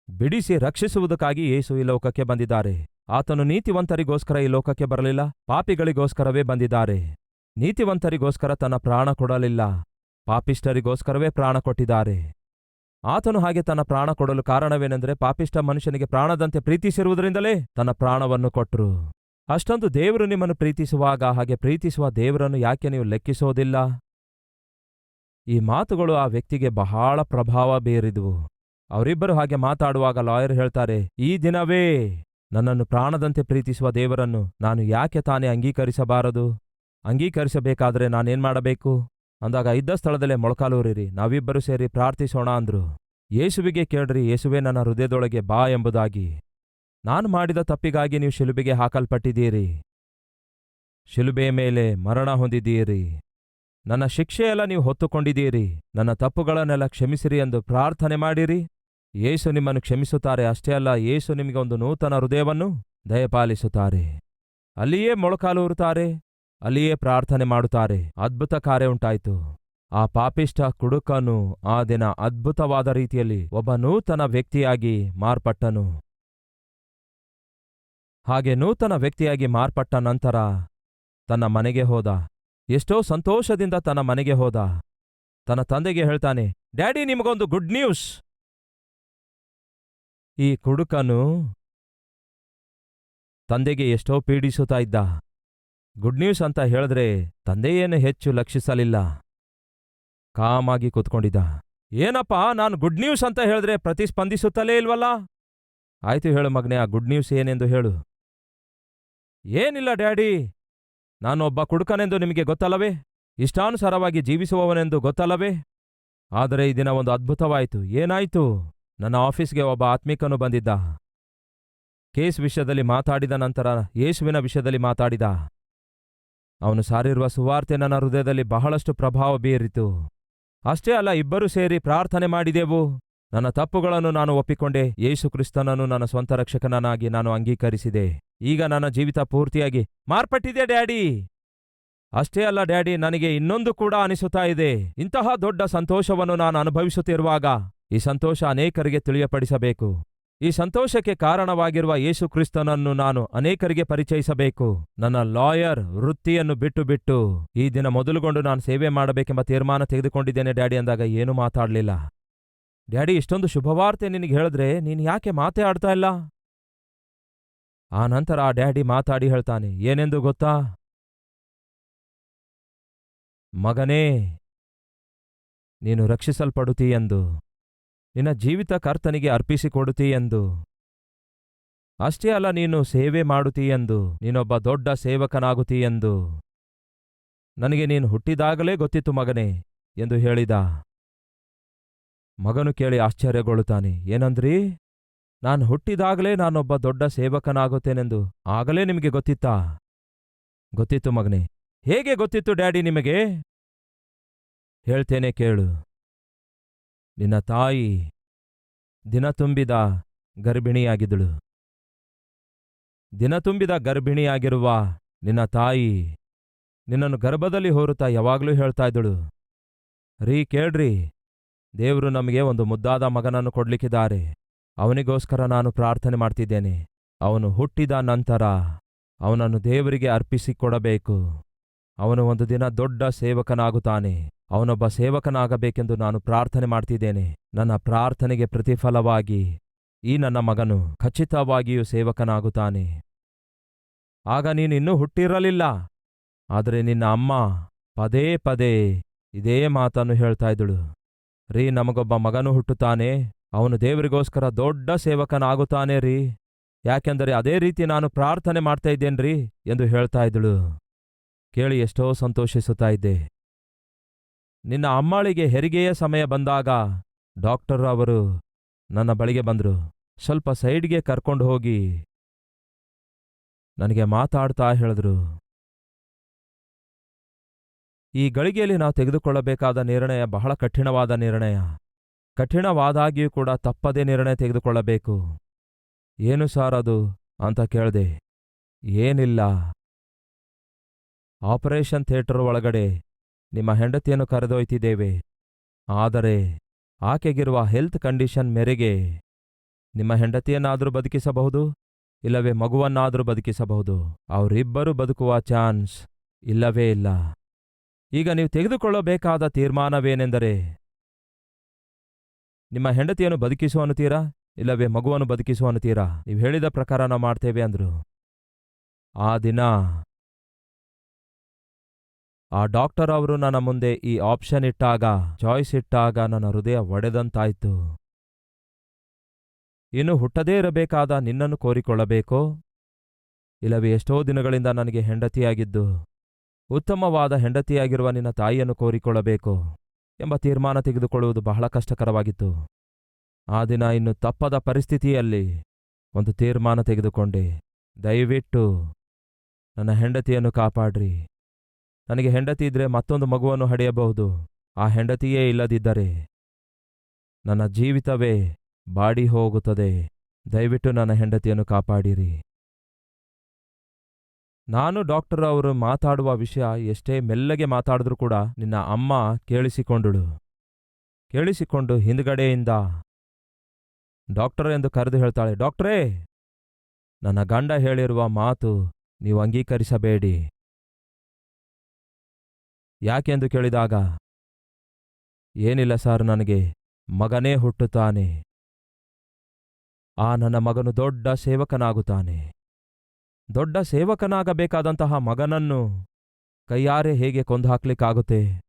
ಬಿಡಿಸಿ ರಕ್ಷಿಸುವುದಕ್ಕಾಗಿ ಯೇಸು ಈ ಲೋಕಕ್ಕೆ ಬಂದಿದ್ದಾರೆ. ಆತನು ನೀತಿವಂತರಿಗೋಸ್ಕರ ಈ ಲೋಕಕ್ಕೆ ಬರಲಿಲ್ಲ, ಪಾಪಿಗಳಿಗೋಸ್ಕರವೇ ಬಂದಿದ್ದಾರೆ. ನೀತಿವಂತರಿಗೋಸ್ಕರ ತನ್ನ ಪ್ರಾಣ ಕೊಡಲಿಲ್ಲ. ಪಾಪಿಷ್ಟರಿಗೋಸ್ಕರವೇ ಪ್ರಾಣ ಕೊಟ್ಟಿದ್ದಾರೆ. ಆತನು ಹಾಗೆ ತನ್ನ ಪ್ರಾಣ ಕೊಡಲು ಕಾರಣವೇನೆಂದರೆ ಪಾಪಿಷ್ಟ ಮನುಷ್ಯನಿಗೆ ಪ್ರಾಣದಂತೆ ಪ್ರೀತಿಸಿರುವುದರಿಂದಲೇ ತನ್ನ ಪ್ರಾಣವನ್ನು ಕೊಟ್ಟರು. ಅಷ್ಟೊಂದು ದೇವರು ನಿಮ್ಮನ್ನು ಪ್ರೀತಿಸುವಾಗ ಹಾಗೆ ಪ್ರೀತಿಸುವ ದೇವರನ್ನು ಯಾಕೆ ನೀವು ಲೆಕ್ಕಿಸೋದಿಲ್ಲ? ಈ ಮಾತುಗಳು ಆ ವ್ಯಕ್ತಿಗೆ ಬಹಳ ಪ್ರಭಾವ ಬೀರಿದುವು. ಅವರಿಬ್ಬರು ಹಾಗೆ ಮಾತಾಡುವಾಗ ಲಾಯರ್ ಹೇಳ್ತಾರೆ, ಈ ದಿನವೇ ನನ್ನನ್ನು ಪ್ರಾಣದಂತೆ ಪ್ರೀತಿಸುವ ದೇವರನ್ನು ನಾನು ಯಾಕೆ ತಾನೇ ಅಂಗೀಕರಿಸಬಾರದು? ಅಂಗೀಕರಿಸಬೇಕಾದರೆ ನಾನೇನ್ ಮಾಡಬೇಕು? ಅಂದಾಗ ಇದ್ದ ಸ್ಥಳದಲ್ಲೇ ಮೊಳಕಾಲೂರಿರಿ, ನಾವಿಬ್ಬರು ಸೇರಿ ಪ್ರಾರ್ಥಿಸೋಣ ಅಂದ್ರು. ಯೇಸುವಿಗೆ ಕೇಳ್ರಿ, ಯೇಸುವೆ ನನ್ನ ಹೃದಯದೊಳಗೆ ಬಾ ಎಂಬುದಾಗಿ. ನಾನು ಮಾಡಿದ ತಪ್ಪಿಗಾಗಿ ನೀವು ಶಿಲುಬೆಗೆ ಹಾಕಲ್ಪಟ್ಟಿದ್ದೀರಿ. ಶಿಲುಬೆ ಮೇಲೆ ಮರಣ ಹೊಂದಿದ್ದೀರಿ. ನನ್ನ ಶಿಕ್ಷೆಯೆಲ್ಲ ನೀವು ಹೊತ್ತುಕೊಂಡಿದ್ದೀರಿ. ನನ್ನ ತಪ್ಪುಗಳನ್ನೆಲ್ಲ ಕ್ಷಮಿಸಿರಿ ಎಂದು ಪ್ರಾರ್ಥನೆ ಮಾಡಿರಿ. ಯೇಸು ನಿಮ್ಮನ್ನು ಕ್ಷಮಿಸುತ್ತಾರೆ, ಅಷ್ಟೇ ಅಲ್ಲ, ಯೇಸು ನಿಮಗೆ ಒಂದು ನೂತನ ಹೃದಯವನ್ನು ದಯಪಾಲಿಸುತ್ತಾರೆ. ಅಲ್ಲಿಯೇ ಮೊಳಕಾಲೂರುತ್ತಾರೆ. ಅಲ್ಲಿಯೇ ಪ್ರಾರ್ಥನೆ ಮಾಡುತ್ತಾರೆ. ಅದ್ಭುತ ಕಾರ್ಯ ಉಂಟಾಯಿತು. ಆ ಪಾಪಿಷ್ಟ ಕುಡುಕನು ಆ ದಿನ ಅದ್ಭುತವಾದ ರೀತಿಯಲ್ಲಿ ಒಬ್ಬ ನೂತನ ವ್ಯಕ್ತಿಯಾಗಿ ಮಾರ್ಪಟ್ಟನು. ಹಾಗೆ ನೂತನ ವ್ಯಕ್ತಿಯಾಗಿ ಮಾರ್ಪಟ್ಟ ನಂತರ ತನ್ನ ಮನೆಗೆ ಹೋದ. ಎಷ್ಟೋ ಸಂತೋಷದಿಂದ ತನ್ನ ಮನೆಗೆ ಹೋದ. ತನ್ನ ತಂದೆಗೆ ಹೇಳ್ತಾನೆ, ಡ್ಯಾಡಿ, ನಿಮಗೊಂದು ಗುಡ್ ನ್ಯೂಸ್. ಈ ಕುಡುಕನು ತಂದೆಗೆ ಎಷ್ಟೋ ಪೀಡಿಸುತ್ತಾ ಇದ್ದ. ಗುಡ್ ನ್ಯೂಸ್ ಅಂತ ಹೇಳಿದ್ರೆ ತಂದೆಯೇನು ಹೆಚ್ಚು ಲಕ್ಷಿಸಲಿಲ್ಲ. ಕಾಮಾಗಿ ಕೂತ್ಕೊಂಡಿದ್ದ. ಏನಪ್ಪ, ನಾನು ಗುಡ್ ನ್ಯೂಸ್ ಅಂತ ಹೇಳಿದ್ರೆ ಪ್ರತಿಸ್ಪಂದಿಸುತ್ತಲೇ ಇಲ್ವಲ್ಲ? ಆಯ್ತು ಹೇಳು ಮಗನೇ, ಆ ಗುಡ್ ನ್ಯೂಸ್ ಏನೆಂದು ಹೇಳು. ಏನಿಲ್ಲ ಡ್ಯಾಡಿ, ನಾನೊಬ್ಬ ಕುಡುಕನೆಂದು ನಿಮಗೆ ಗೊತ್ತಲ್ಲವೇ? ಇಷ್ಟಾನುಸಾರವಾಗಿ ಜೀವಿಸುವವನೆಂದು ಗೊತ್ತಲ್ಲವೇ? ಆದರೆ ಈ ದಿನ ಒಂದು ಅದ್ಭುತವಾಯಿತು. ಏನಾಯ್ತು? ನನ್ನ ಆಫೀಸ್ಗೆ ಒಬ್ಬ ಆತ್ಮಿಕನು ಬಂದಿದ್ದ. ಕೇಸ್ ವಿಷಯದಲ್ಲಿ ಮಾತಾಡಿದ ನಂತರ ಯೇಸುವಿನ ವಿಷಯದಲ್ಲಿ ಮಾತಾಡಿದ. ಅವನು ಸಾರಿರುವ ಸುವಾರ್ತೆ ನನ್ನ ಹೃದಯದಲ್ಲಿ ಬಹಳಷ್ಟು ಪ್ರಭಾವ ಬೀರಿತು. ಅಷ್ಟೇ ಅಲ್ಲ, ಇಬ್ಬರೂ ಸೇರಿ ಪ್ರಾರ್ಥನೆ ಮಾಡಿದೆವು. ನನ್ನ ತಪ್ಪುಗಳನ್ನು ನಾನು ಒಪ್ಪಿಕೊಂಡೆ. ಯೇಸು ಕ್ರಿಸ್ತನನ್ನು ನನ್ನ ಸ್ವಂತ ರಕ್ಷಕನನ್ನಾಗಿ ನಾನು ಅಂಗೀಕರಿಸಿದೆ. ಈಗ ನನ್ನ ಜೀವಿತ ಪೂರ್ತಿಯಾಗಿ ಮಾರ್ಪಟ್ಟಿದೆ, ಡ್ಯಾಡಿ. ಅಷ್ಟೇ ಅಲ್ಲ, ಡ್ಯಾಡಿ, ನನಗೆ ಇನ್ನೊಂದು ಕೂಡ ಅನಿಸುತ್ತಾ ಇದೆ. ಇಂತಹ ದೊಡ್ಡ ಸಂತೋಷವನ್ನು ನಾನು ಅನುಭವಿಸುತ್ತಿರುವಾಗ ಈ ಸಂತೋಷ ಅನೇಕರಿಗೆ ತಿಳಿಯಪಡಿಸಬೇಕು. ಈ ಸಂತೋಷಕ್ಕೆ ಕಾರಣವಾಗಿರುವ ಯೇಸು ಕ್ರಿಸ್ತನನ್ನು ನಾನು ಅನೇಕರಿಗೆ ಪರಿಚಯಿಸಬೇಕು. ನನ್ನ ಲಾಯರ್ ವೃತ್ತಿಯನ್ನು ಬಿಟ್ಟು ಬಿಟ್ಟು ಈ ದಿನ ಮೊದಲುಗೊಂಡು ನಾನು ಸೇವೆ ಮಾಡಬೇಕೆಂಬ ತೀರ್ಮಾನ ತೆಗೆದುಕೊಂಡಿದ್ದೇನೆ, ಡ್ಯಾಡಿ ಅಂದಾಗ ಏನೂ ಮಾತಾಡಲಿಲ್ಲ. ಡ್ಯಾಡಿ, ಇಷ್ಟೊಂದು ಶುಭವಾರ್ತೆ ನಿನಗೆ ಹೇಳಿದ್ರೆ ನೀನು ಯಾಕೆ ಮಾತೇ ಆಡ್ತಾ ಇಲ್ಲ? ಆ ನಂತರ ಆ ಡ್ಯಾಡಿ ಮಾತಾಡಿ ಹೇಳ್ತಾನೆ, ಏನೆಂದು ಗೊತ್ತಾ? ಮಗನೇ, ನೀನು ರಕ್ಷಿಸಲ್ಪಡುತ್ತೀ ಎಂದು ನಿನ್ನ ಜೀವಿತ ಕರ್ತನಿಗೆ ಅರ್ಪಿಸಿಕೊಡುತ್ತೀ ಎಂದು. ಅಷ್ಟೇ ಅಲ್ಲ, ನೀನು ಸೇವೆ ಮಾಡುತ್ತೀ ಎಂದು, ನೀನೊಬ್ಬ ದೊಡ್ಡ ಸೇವಕನಾಗುತ್ತೀ ಎಂದು. ನನಗೆ ನೀನು ಹುಟ್ಟಿದಾಗಲೇ ಗೊತ್ತಿತ್ತು ಮಗನೇ ಎಂದು ಹೇಳಿದ. ಮಗನು ಕೇಳಿ ಆಶ್ಚರ್ಯಗೊಳ್ಳುತ್ತಾನೆ, ಏನಂದ್ರಿ? ನಾನು ಹುಟ್ಟಿದಾಗಲೇ ನಾನೊಬ್ಬ ದೊಡ್ಡ ಸೇವಕನಾಗುತ್ತೇನೆಂದು, ಆಗಲೇ ನಿಮಗೆ ಗೊತ್ತಿತ್ತಾ? ಗೊತ್ತಿತ್ತು ಮಗನೇ, ಹೇಗೆ ಗೊತ್ತಿತ್ತು ಡ್ಯಾಡಿ ನಿಮಗೆ? ಹೇಳ್ತೇನೆ ಕೇಳು. ನಿನ್ನ ತಾಯಿ ದಿನ ತುಂಬಿದ ಗರ್ಭಿಣಿಯಾಗಿದ್ದಳು. ದಿನ ತುಂಬಿದ ಗರ್ಭಿಣಿಯಾಗಿರುವ ನಿನ್ನ ತಾಯಿ ನಿನ್ನನ್ನು ಗರ್ಭದಲ್ಲಿ ಹೋರುತ್ತಾ ಯಾವಾಗಲೂ ಹೇಳ್ತಾ ಇದ್ದಳು. ರೀ, ಕೇಳ್ರಿ. ದೇವರು ನಮಗೆ ಒಂದು ಮುದ್ದಾದ ಮಗನನ್ನು ಕೊಡ್ಲಿಕ್ಕಿದ್ದಾರೆ. ಅವನಿಗೋಸ್ಕರ ನಾನು ಪ್ರಾರ್ಥನೆ ಮಾಡ್ತಿದ್ದೇನೆ. ಅವನು ಹುಟ್ಟಿದ ನಂತರ ಅವನನ್ನು ದೇವರಿಗೆ ಅರ್ಪಿಸಿಕೊಡಬೇಕು. ಅವನು ಒಂದು ದಿನ ದೊಡ್ಡ ಸೇವಕನಾಗುತ್ತಾನೆ. ಅವನೊಬ್ಬ ಸೇವಕನಾಗಬೇಕೆಂದು ನಾನು ಪ್ರಾರ್ಥನೆ ಮಾಡ್ತಿದ್ದೇನೆ. ನನ್ನ ಪ್ರಾರ್ಥನೆಗೆ ಪ್ರತಿಫಲವಾಗಿ ಈ ನನ್ನ ಮಗನು ಖಚಿತವಾಗಿಯೂ ಸೇವಕನಾಗುತ್ತಾನೆ. ಆಗ ನೀನಿನ್ನೂ ಹುಟ್ಟಿರಲಿಲ್ಲ. ಆದರೆ ನಿನ್ನ ಅಮ್ಮ ಪದೇ ಪದೇ ಇದೇ ಮಾತನ್ನು ಹೇಳ್ತಾ ಇದ್ದಳು. ರೀ, ನಮಗೊಬ್ಬ ಮಗನು ಹುಟ್ಟುತ್ತಾನೆ. ಅವನು ದೇವರಿಗೋಸ್ಕರ ದೊಡ್ಡ ಸೇವಕನಾಗುತ್ತಾನೆ ರೀ. ಯಾಕೆಂದರೆ ಅದೇ ರೀತಿ ನಾನು ಪ್ರಾರ್ಥನೆ ಮಾಡ್ತಾ ಇದ್ದೇನ್ರಿ ಎಂದು ಹೇಳ್ತಾ ಇದ್ದಳು. ಕೇಳಿ ಎಷ್ಟೋ ಸಂತೋಷಿಸುತ್ತಾ ಇದ್ದೆ. ನಿನ್ನ ಅಮ್ಮಾಳಿಗೆ ಹೆರಿಗೆಯ ಸಮಯ ಬಂದಾಗ ಡಾಕ್ಟರ್ ಅವರು ನನ್ನ ಬಳಿಗೆ ಬಂದರು. ಸ್ವಲ್ಪ ಸೈಡ್ಗೆ ಕರ್ಕೊಂಡು ಹೋಗಿ ನನಗೆ ಮಾತಾಡ್ತಾ ಹೇಳಿದ್ರು. ಈ ಗಳಿಗೆಯಲ್ಲಿ ನಾವು ತೆಗೆದುಕೊಳ್ಳಬೇಕಾದ ನಿರ್ಣಯ ಬಹಳ ಕಠಿಣವಾದ ನಿರ್ಣಯ. ಕಠಿಣವಾದಾಗಿಯೂ ಕೂಡ ತಪ್ಪದೇ ನಿರ್ಣಯ ತೆಗೆದುಕೊಳ್ಳಬೇಕು. ಏನು ಸಾರ್ ಅದು ಅಂತ ಕೇಳಿದೆ. ಏನಿಲ್ಲ. ಆಪರೇಷನ್ ಥಿಯೇಟರ್ ಒಳಗಡೆ ನಿಮ್ಮ ಹೆಂಡತಿಯನ್ನು ಕರೆದೊಯ್ತಿದ್ದೇವೆ. ಆದರೆ ಆಕೆಗಿರುವ ಹೆಲ್ತ್ ಕಂಡೀಷನ್ ಮೇರೆಗೆ ನಿಮ್ಮ ಹೆಂಡತಿಯನ್ನಾದರೂ ಬದುಕಿಸಬಹುದು? ಇಲ್ಲವೇ ಮಗುವನ್ನಾದರೂ ಬದುಕಿಸಬಹುದು? ಅವರಿಬ್ಬರೂ ಬದುಕುವ ಚಾನ್ಸ್ ಇಲ್ಲವೇ ಇಲ್ಲ. ಈಗ ನೀವು ತೆಗೆದುಕೊಳ್ಳಬೇಕಾದ ತೀರ್ಮಾನವೇನೆಂದರೆ, ನಿಮ್ಮ ಹೆಂಡತಿಯನ್ನು ಬದುಕಿಸು ಅನ್ನುತ್ತೀರಾ ಇಲ್ಲವೇ ಮಗುವನ್ನು ಬದುಕಿಸು ಅನ್ನುತ್ತೀರಾ ನೀವು ಹೇಳಿದ ಪ್ರಕಾರ ನಾವು ಮಾಡ್ತೇವೆ ಅಂದ್ರು. ಆ ದಿನ ಆ ಡಾಕ್ಟರ್ ಅವರು ನನ್ನ ಮುಂದೆ ಈ ಆಪ್ಷನ್ ಇಟ್ಟಾಗ ಚಾಯ್ಸ್ ಇಟ್ಟಾಗ ನನ್ನ ಹೃದಯ ಒಡೆದಂತಾಯ್ತು. ಇನ್ನು ಹುಟ್ಟದೇ ಇರಬೇಕಾದ ನಿನ್ನನ್ನು ಕೋರಿಕೊಳ್ಳಬೇಕೋ? ಇಲ್ಲವೇ, ಎಷ್ಟೋ ದಿನಗಳಿಂದ ನನಗೆ ಹೆಂಡತಿಯಾಗಿದ್ದು. ಉತ್ತಮವಾದ ಹೆಂಡತಿಯಾಗಿರುವ ನಿನ್ನ ತಾಯಿಯನ್ನು ಕೋರಿಕೊಳ್ಳಬೇಕು? ಎಂಬ ತೀರ್ಮಾನ ತೆಗೆದುಕೊಳ್ಳುವುದು ಬಹಳ ಕಷ್ಟಕರವಾಗಿತ್ತು. ಆ ದಿನ ಇನ್ನು ತಪ್ಪದ ಪರಿಸ್ಥಿತಿಯಲ್ಲಿ ಒಂದು ತೀರ್ಮಾನ ತೆಗೆದುಕೊಂಡೆ. ದಯವಿಟ್ಟು ನನ್ನ ಹೆಂಡತಿಯನ್ನು ಕಾಪಾಡ್ರಿ. ನನಗೆ ಹೆಂಡತಿ ಇದ್ರೆ ಮತ್ತೊಂದು ಮಗುವನ್ನು ಹಡೆಯಬಹುದು. ಆ ಹೆಂಡತಿಯೇ ಇಲ್ಲದಿದ್ದರೆ ನನ್ನ ಜೀವಿತವೇ ಬಾಡಿ ಹೋಗುತ್ತದೆ. ದಯವಿಟ್ಟು ನನ್ನ ಹೆಂಡತಿಯನ್ನು ಕಾಪಾಡಿರಿ. ನಾನು ಡಾಕ್ಟರ್ ಅವರು ಮಾತಾಡುವ ವಿಷಯ ಎಷ್ಟೇ ಮೆಲ್ಲಗೆ ಮಾತಾಡಿದ್ರೂ ಕೂಡ ನಿನ್ನ ಅಮ್ಮ ಕೇಳಿಸಿಕೊಂಡಳು. ಕೇಳಿಸಿಕೊಂಡು ಹಿಂದ್ಗಡೆಯಿಂದ ಡಾಕ್ಟರ್ ಎಂದು ಕರೆದು ಹೇಳ್ತಾಳೆ, ಡಾಕ್ಟ್ರೇ, ನನ್ನ ಗಂಡ ಹೇಳಿರುವ ಮಾತು ನೀವು ಅಂಗೀಕರಿಸಬೇಡಿ. ಯಾಕೆಂದು ಕೇಳಿದಾಗ, ಏನಿಲ್ಲ ಸರ್ ನನಗೆ, ಮಗನೇ ಹುಟ್ಟುತ್ತಾನೆ. ಆ ನನ್ನ ಮಗನು ದೊಡ್ಡ ಸೇವಕನಾಗುತ್ತಾನೆ. ದೊಡ್ಡ ಸೇವಕನಾಗಬೇಕಾದಂತಹ ಮಗನನ್ನು ಕೈಯಾರೆ ಹೇಗೆ ಕೊಂದುಹಾಕ್ಲಿಕ್ಕಾಗುತ್ತೆ?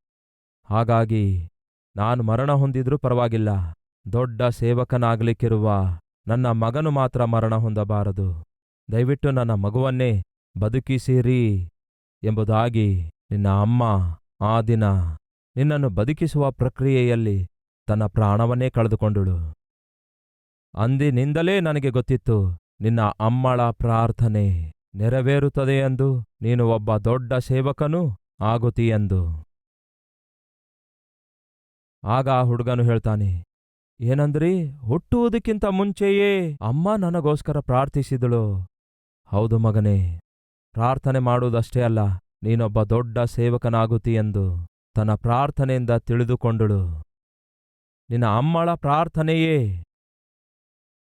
ಹಾಗಾಗಿ ನಾನು ಮರಣ ಹೊಂದಿದ್ರೂ ಪರವಾಗಿಲ್ಲ. ದೊಡ್ಡ ಸೇವಕನಾಗಲಿಕ್ಕಿರುವ ನನ್ನ ಮಗನು ಮಾತ್ರ ಮರಣ ಹೊಂದಬಾರದು. ದಯವಿಟ್ಟು ನನ್ನ ಮಗುವನ್ನೇ ಬದುಕಿಸಿರಿ ಎಂಬುದಾಗಿ ನಿನ್ನ ಅಮ್ಮ ಆ ದಿನ ನಿನ್ನನ್ನು ಬದುಕಿಸುವ ಪ್ರಕ್ರಿಯೆಯಲ್ಲಿ ತನ್ನ ಪ್ರಾಣವನ್ನೇ ಕಳೆದುಕೊಂಡಳು. ಅಂದಿನಿಂದಲೇ ನನಗೆ ಗೊತ್ತಿತ್ತು, ನಿನ್ನ ಅಮ್ಮಳ ಪ್ರಾರ್ಥನೆ ನೆರವೇರುತ್ತದೆ ಎಂದು, ನೀನು ಒಬ್ಬ ದೊಡ್ಡ ಸೇವಕನೂ ಆಗುತ್ತೀಯೆಂದು ಆಗ ಆ ಹುಡುಗನು ಹೇಳ್ತಾನೆ, ಏನಂದ್ರಿ, ಹುಟ್ಟುವುದಕ್ಕಿಂತ ಮುಂಚೆಯೇ ಅಮ್ಮ ನನಗೋಸ್ಕರ ಪ್ರಾರ್ಥಿಸಿದಳು. ಹೌದು ಮಗನೇ, ಪ್ರಾರ್ಥನೆ ಮಾಡುವುದಷ್ಟೇ ಅಲ್ಲ ನೀನೊಬ್ಬ ದೊಡ್ಡ ಸೇವಕನಾಗುತ್ತೀಯೆಂದು ತನ್ನ ಪ್ರಾರ್ಥನೆಯಿಂದ ತಿಳಿದುಕೊಂಡಳು. ನಿನ್ನ ಅಮ್ಮಳ ಪ್ರಾರ್ಥನೆಯೇ?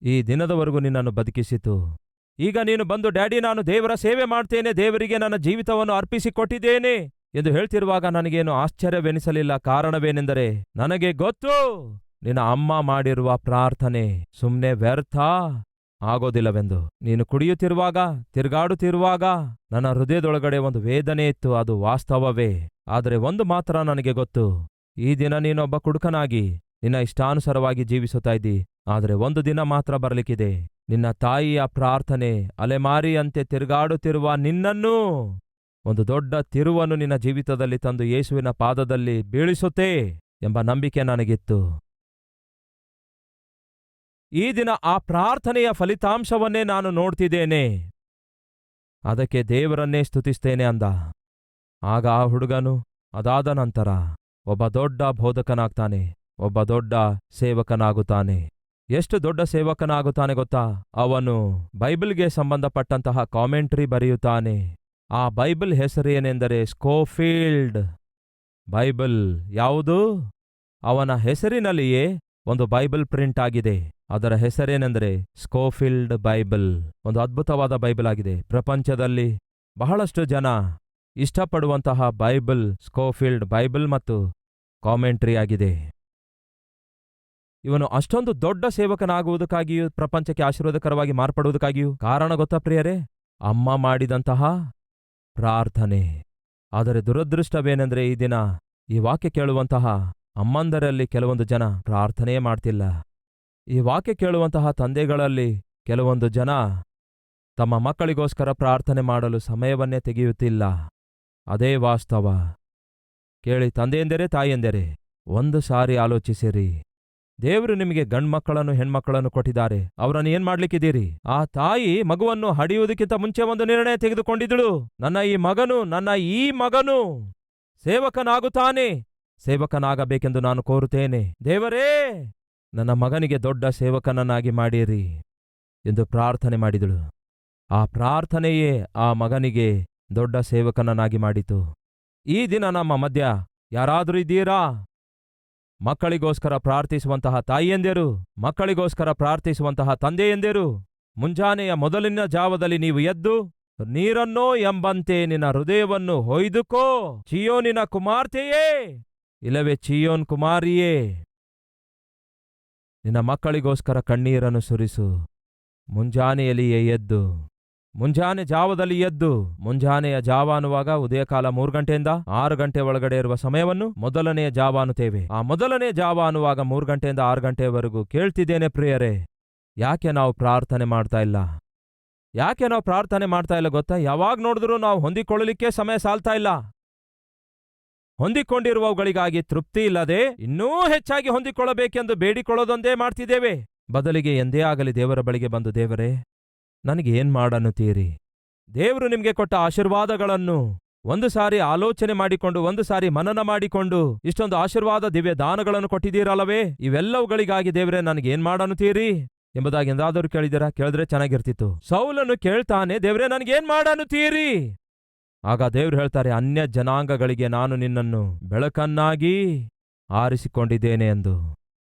ಈ ದಿನದವರೆಗೂ ನಿನ್ನನ್ನು ಬದುಕಿಸಿತು. ಈಗ ನೀನು ಬಂದು, ಡ್ಯಾಡಿ, ನಾನು ದೇವರ ಸೇವೆ ಮಾಡ್ತೇನೆ, ದೇವರಿಗೆ ನನ್ನ ಜೀವಿತವನ್ನು ಅರ್ಪಿಸಿಕೊಟ್ಟಿದ್ದೇನೆ ಎಂದು ಹೇಳ್ತಿರುವಾಗ ನನಗೇನು ಆಶ್ಚರ್ಯವೆನಿಸಲಿಲ್ಲ. ಕಾರಣವೇನೆಂದರೆ, ನನಗೆ ಗೊತ್ತು, ನಿನ್ನ ಅಮ್ಮ ಮಾಡಿರುವ ಪ್ರಾರ್ಥನೆ ಸುಮ್ಮನೆ ವ್ಯರ್ಥ. ಆಗೋದಿಲ್ಲವೆಂದು. ನೀನು ಕುಡಿಯುತ್ತಿರುವಾಗ, ತಿರುಗಾಡುತ್ತಿರುವಾಗ ನನ್ನ ಹೃದಯದೊಳಗಡೆ ಒಂದು ವೇದನೆ ಇತ್ತು, ಅದು ವಾಸ್ತವವೇ. ಆದರೆ ಒಂದು ಮಾತ್ರ ನನಗೆ ಗೊತ್ತು. ಈ ದಿನ ನೀನೊಬ್ಬ ಕುಡುಕನಾಗಿ ನಿನ್ನ ಇಷ್ಟಾನುಸಾರವಾಗಿ ಜೀವಿಸುತ್ತಾ ಇದ್ದಿ. ಆದರೆ ಒಂದು ದಿನ ಮಾತ್ರ ಬರಲಿಕ್ಕಿದೆ. ನಿನ್ನ ತಾಯಿಯ ಪ್ರಾರ್ಥನೆ, ಅಲೆಮಾರಿಯಂತೆ ತಿರುಗಾಡುತ್ತಿರುವ ನಿನ್ನನ್ನೂ ಒಂದು ದೊಡ್ಡ ತಿರುವನ್ನು ನಿನ್ನ ಜೀವಿತದಲ್ಲಿ ತಂದು ಯೇಸುವಿನ ಪಾದದಲ್ಲಿ ಬೀಳಿಸುತ್ತೆ ಎಂಬ ನಂಬಿಕೆ ನನಗಿತ್ತು. ಈ ದಿನ ಆ ಪ್ರಾರ್ಥನೆಯ ಫಲಿತಾಂಶವನ್ನೇ ನಾನು ನೋಡ್ತಿದ್ದೇನೆ. ಅದಕ್ಕೆ ದೇವರನ್ನೇ ಸ್ತುತಿಸ್ತೇನೆ ಅಂದ. ಆಗ ಆ ಹುಡುಗನು ಅದಾದ ನಂತರ ಒಬ್ಬ ದೊಡ್ಡ ಬೋಧಕನಾಗ್ತಾನೆ, ಒಬ್ಬ ದೊಡ್ಡ ಸೇವಕನಾಗುತ್ತಾನೆ. ಎಷ್ಟು ದೊಡ್ಡ ಸೇವಕನಾಗುತ್ತಾನೆ ಗೊತ್ತಾ? ಅವನು ಬೈಬಲ್ಗೆ ಸಂಬಂಧಪಟ್ಟಂತಹ ಕಾಮೆಂಟ್ರಿ ಬರೆಯುತ್ತಾನೆ. ಆ ಬೈಬಲ್ ಹೆಸರೇನೆಂದರೆ ಸ್ಕೋಫೀಲ್ಡ್. ಬೈಬಲ್ ಯಾವುದು? ಅವನ ಹೆಸರಿನಲ್ಲಿಯೇ ಒಂದು ಬೈಬಲ್ ಪ್ರಿಂಟ್ ಆಗಿದೆ. ಅದರ ಹೆಸರೇನೆಂದರೆ ಸ್ಕೋಫಿಲ್ಡ್ ಬೈಬಲ್. ಒಂದು ಅದ್ಭುತವಾದ ಬೈಬಲ್ ಆಗಿದೆ. ಪ್ರಪಂಚದಲ್ಲಿ ಬಹಳಷ್ಟು ಜನ ಇಷ್ಟಪಡುವಂತಹ ಬೈಬಲ್, ಸ್ಕೋಫಿಲ್ಡ್ ಬೈಬಲ್ ಮತ್ತು ಕಾಮೆಂಟ್ರಿ ಆಗಿದೆ. ಇವನು ಅಷ್ಟೊಂದು ದೊಡ್ಡ ಸೇವಕನಾಗುವುದಕ್ಕಾಗಿಯೂ, ಪ್ರಪಂಚಕ್ಕೆ ಆಶೀರ್ವಾದಕರವಾಗಿ ಮಾರ್ಪಡುವುದಕ್ಕಾಗಿಯೂ ಕಾರಣ ಗೊತ್ತಾ ಪ್ರಿಯರೇ? ಅಮ್ಮ ಮಾಡಿದಂತಹ ಪ್ರಾರ್ಥನೆ. ಆದರೆ ದುರದೃಷ್ಟವೇನೆಂದರೆ ಈ ದಿನ ಈ ವಾಕ್ಯ ಕೇಳುವಂತಹ ಅಮ್ಮಂದರಲ್ಲಿ ಕೆಲವೊಂದು ಜನ ಪ್ರಾರ್ಥನೆಯೇ ಮಾಡ್ತಿಲ್ಲ. ಈ ವಾಕ್ಯ ಕೇಳುವಂತಹ ತಂದೆಗಳಲ್ಲಿ ಕೆಲವೊಂದು ಜನ ತಮ್ಮ ಮಕ್ಕಳಿಗೋಸ್ಕರ ಪ್ರಾರ್ಥನೆ ಮಾಡಲು ಸಮಯವನ್ನೇ ತೆಗೆಯುತ್ತಿಲ್ಲ. ಅದೇ ವಾಸ್ತವ. ಕೇಳಿ, ತಂದೆಯೆಂದರೆ ತಾಯಿಯೆಂದರೆ, ಒಂದು ಸಾರಿ ಆಲೋಚಿಸಿರಿ. ದೇವರು ನಿಮಗೆ ಗಂಡ್ಮಕ್ಕಳನ್ನು ಹೆಣ್ಮಕ್ಕಳನ್ನು ಕೊಟ್ಟಿದ್ದಾರೆ. ಅವರನ್ನು ಏನ್ ಮಾಡ್ಲಿಕ್ಕಿದ್ದೀರಿ? ಆ ತಾಯಿ ಮಗುವನ್ನು ಹಡಿಯುವುದಕ್ಕಿಂತ ಮುಂಚೆ ಒಂದು ನಿರ್ಣಯ ತೆಗೆದುಕೊಂಡಿದ್ದಳು. ನನ್ನ ಈ ಮಗನು, ನನ್ನ ಈ ಮಗನು ಸೇವಕನಾಗುತ್ತಾನೆ. ಸೇವಕನಾಗಬೇಕೆಂದು ನಾನು ಕೋರುತ್ತೇನೆ. ದೇವರೇ ನನ್ನ ಮಗನಿಗೆ ದೊಡ್ಡ ಸೇವಕನನ್ನಾಗಿ ಮಾಡಿರಿ ಎಂದು ಪ್ರಾರ್ಥನೆ ಮಾಡಿದಳು. ಆ ಪ್ರಾರ್ಥನೆಯೇ ಆ ಮಗನಿಗೆ ದೊಡ್ಡ ಸೇವಕನನ್ನಾಗಿ ಮಾಡಿತು. ಈ ದಿನ ನಮ್ಮ ಮಧ್ಯ ಯಾರಾದರೂ ಇದ್ದೀರಾ? ಮಕ್ಕಳಿಗೋಸ್ಕರ ಪ್ರಾರ್ಥಿಸುವಂತಹ ತಾಯಿಯೆಂದೇರು ಮಕ್ಕಳಿಗೋಸ್ಕರ ಪ್ರಾರ್ಥಿಸುವಂತಹ ತಂದೆಯೆಂದೇರು ಮುಂಜಾನೆಯ ಮೊದಲಿನ ಜಾವದಲ್ಲಿ ನೀವು ಎದ್ದು, ನೀರನ್ನೋ ಎಂಬಂತೆ ನಿನ್ನ ಹೃದಯವನ್ನು ಹೊಯ್ದುಕೋ, ಚಿಯೋನಿನ ಕುಮಾರ್ತೆಯೇ, ಇಲ್ಲವೇ ಚಿಯೋನ್ ಕುಮಾರಿಯೇ. ನಿನ್ನ ಮಕ್ಕಳಿಗೋಸ್ಕರ ಕಣ್ಣೀರನ್ನು ಸುರಿಸು. ಮುಂಜಾನೆಯಲ್ಲಿಯೇ ಎದ್ದು, ಮುಂಜಾನೆ ಜಾವದಲ್ಲಿ ಎದ್ದು, ಮುಂಜಾನೆಯ ಜಾವ ಅನ್ನುವಾಗ ಉದಯಕಾಲ ಮೂರು ಗಂಟೆಯಿಂದ ಆರು ಗಂಟೆ ಒಳಗಡೆ ಇರುವ ಸಮಯವನ್ನು ಮೊದಲನೆಯ ಜಾವ ಅನ್ನುತ್ತೇವೆ. ಆ ಮೊದಲನೆಯ ಜಾವ ಅನ್ನುವಾಗ ಮೂರು ಗಂಟೆಯಿಂದ ಆರು ಗಂಟೆಯವರೆಗೂ ಕೇಳ್ತಿದ್ದೇನೆ ಪ್ರಿಯರೇ. ಯಾಕೆ ನಾವು ಪ್ರಾರ್ಥನೆ ಮಾಡ್ತಾ ಇಲ್ಲ? ಯಾಕೆ ನಾವು ಪ್ರಾರ್ಥನೆ ಮಾಡ್ತಾ ಇಲ್ಲ ಗೊತ್ತಾ? ಯಾವಾಗ ನೋಡಿದ್ರೂ ನಾವು ಹೊಂದಿಕೊಳ್ಳಲಿಕ್ಕೆ ಸಮಯ ಸಾಲ್ತಾ ಇಲ್ಲ. ಹೊಂದಿಕೊಂಡಿರುವವುಗಳಿಗಾಗಿ ತೃಪ್ತಿ ಇಲ್ಲದೆ ಇನ್ನೂ ಹೆಚ್ಚಾಗಿ ಹೊಂದಿಕೊಳ್ಳಬೇಕೆಂದು ಬೇಡಿಕೊಳ್ಳೋದೊಂದೇ ಮಾಡ್ತಿದ್ದೇವೆ. ಬದಲಿಗೆ ಎಂದೇ ಆಗಲಿ ದೇವರ ಬಳಿಗೆ ಬಂದು, ದೇವರೇ, ನನಗೆ ಏನ್ ಮಾಡನ್ನುತ್ತೀರಿ? ದೇವರು ನಿಮಗೆ ಕೊಟ್ಟ ಆಶೀರ್ವಾದಗಳನ್ನು ಒಂದು ಸಾರಿ ಆಲೋಚನೆ ಮಾಡಿಕೊಂಡು, ಒಂದು ಸಾರಿ ಮನನ ಮಾಡಿಕೊಂಡು ಇಷ್ಟೊಂದು ಆಶೀರ್ವಾದ, ದಿವ್ಯ ದಾನಗಳನ್ನು ಕೊಟ್ಟಿದ್ದೀರಲ್ಲವೇ? ಇವೆಲ್ಲವುಗಳಿಗಾಗಿ ದೇವರೇ, ನನಗೆ ಏನ್ ಮಾಡನ್ನುತ್ತೀರಿ? ಎಂಬುದಾಗಿ ಎಂದಾದರೂ ಕೇಳಿದಿರಾ? ಕೇಳಿದ್ರೆ ಚೆನ್ನಾಗಿರ್ತಿತ್ತು. ಸೌಲನ್ನು ಕೇಳ್ತಾನೆ, ದೇವರೇ ನನಗೇನ್ ಮಾಡನ್ನುತ್ತೀರಿ? ಆಗ ದೇವ್ರು ಹೇಳ್ತಾರೆ, ಅನ್ಯ ಜನಾಂಗಗಳಿಗೆ ನಾನು ನಿನ್ನನ್ನು ಬೆಳಕನ್ನಾಗಿ ಆರಿಸಿಕೊಂಡಿದ್ದೇನೆ ಎಂದು.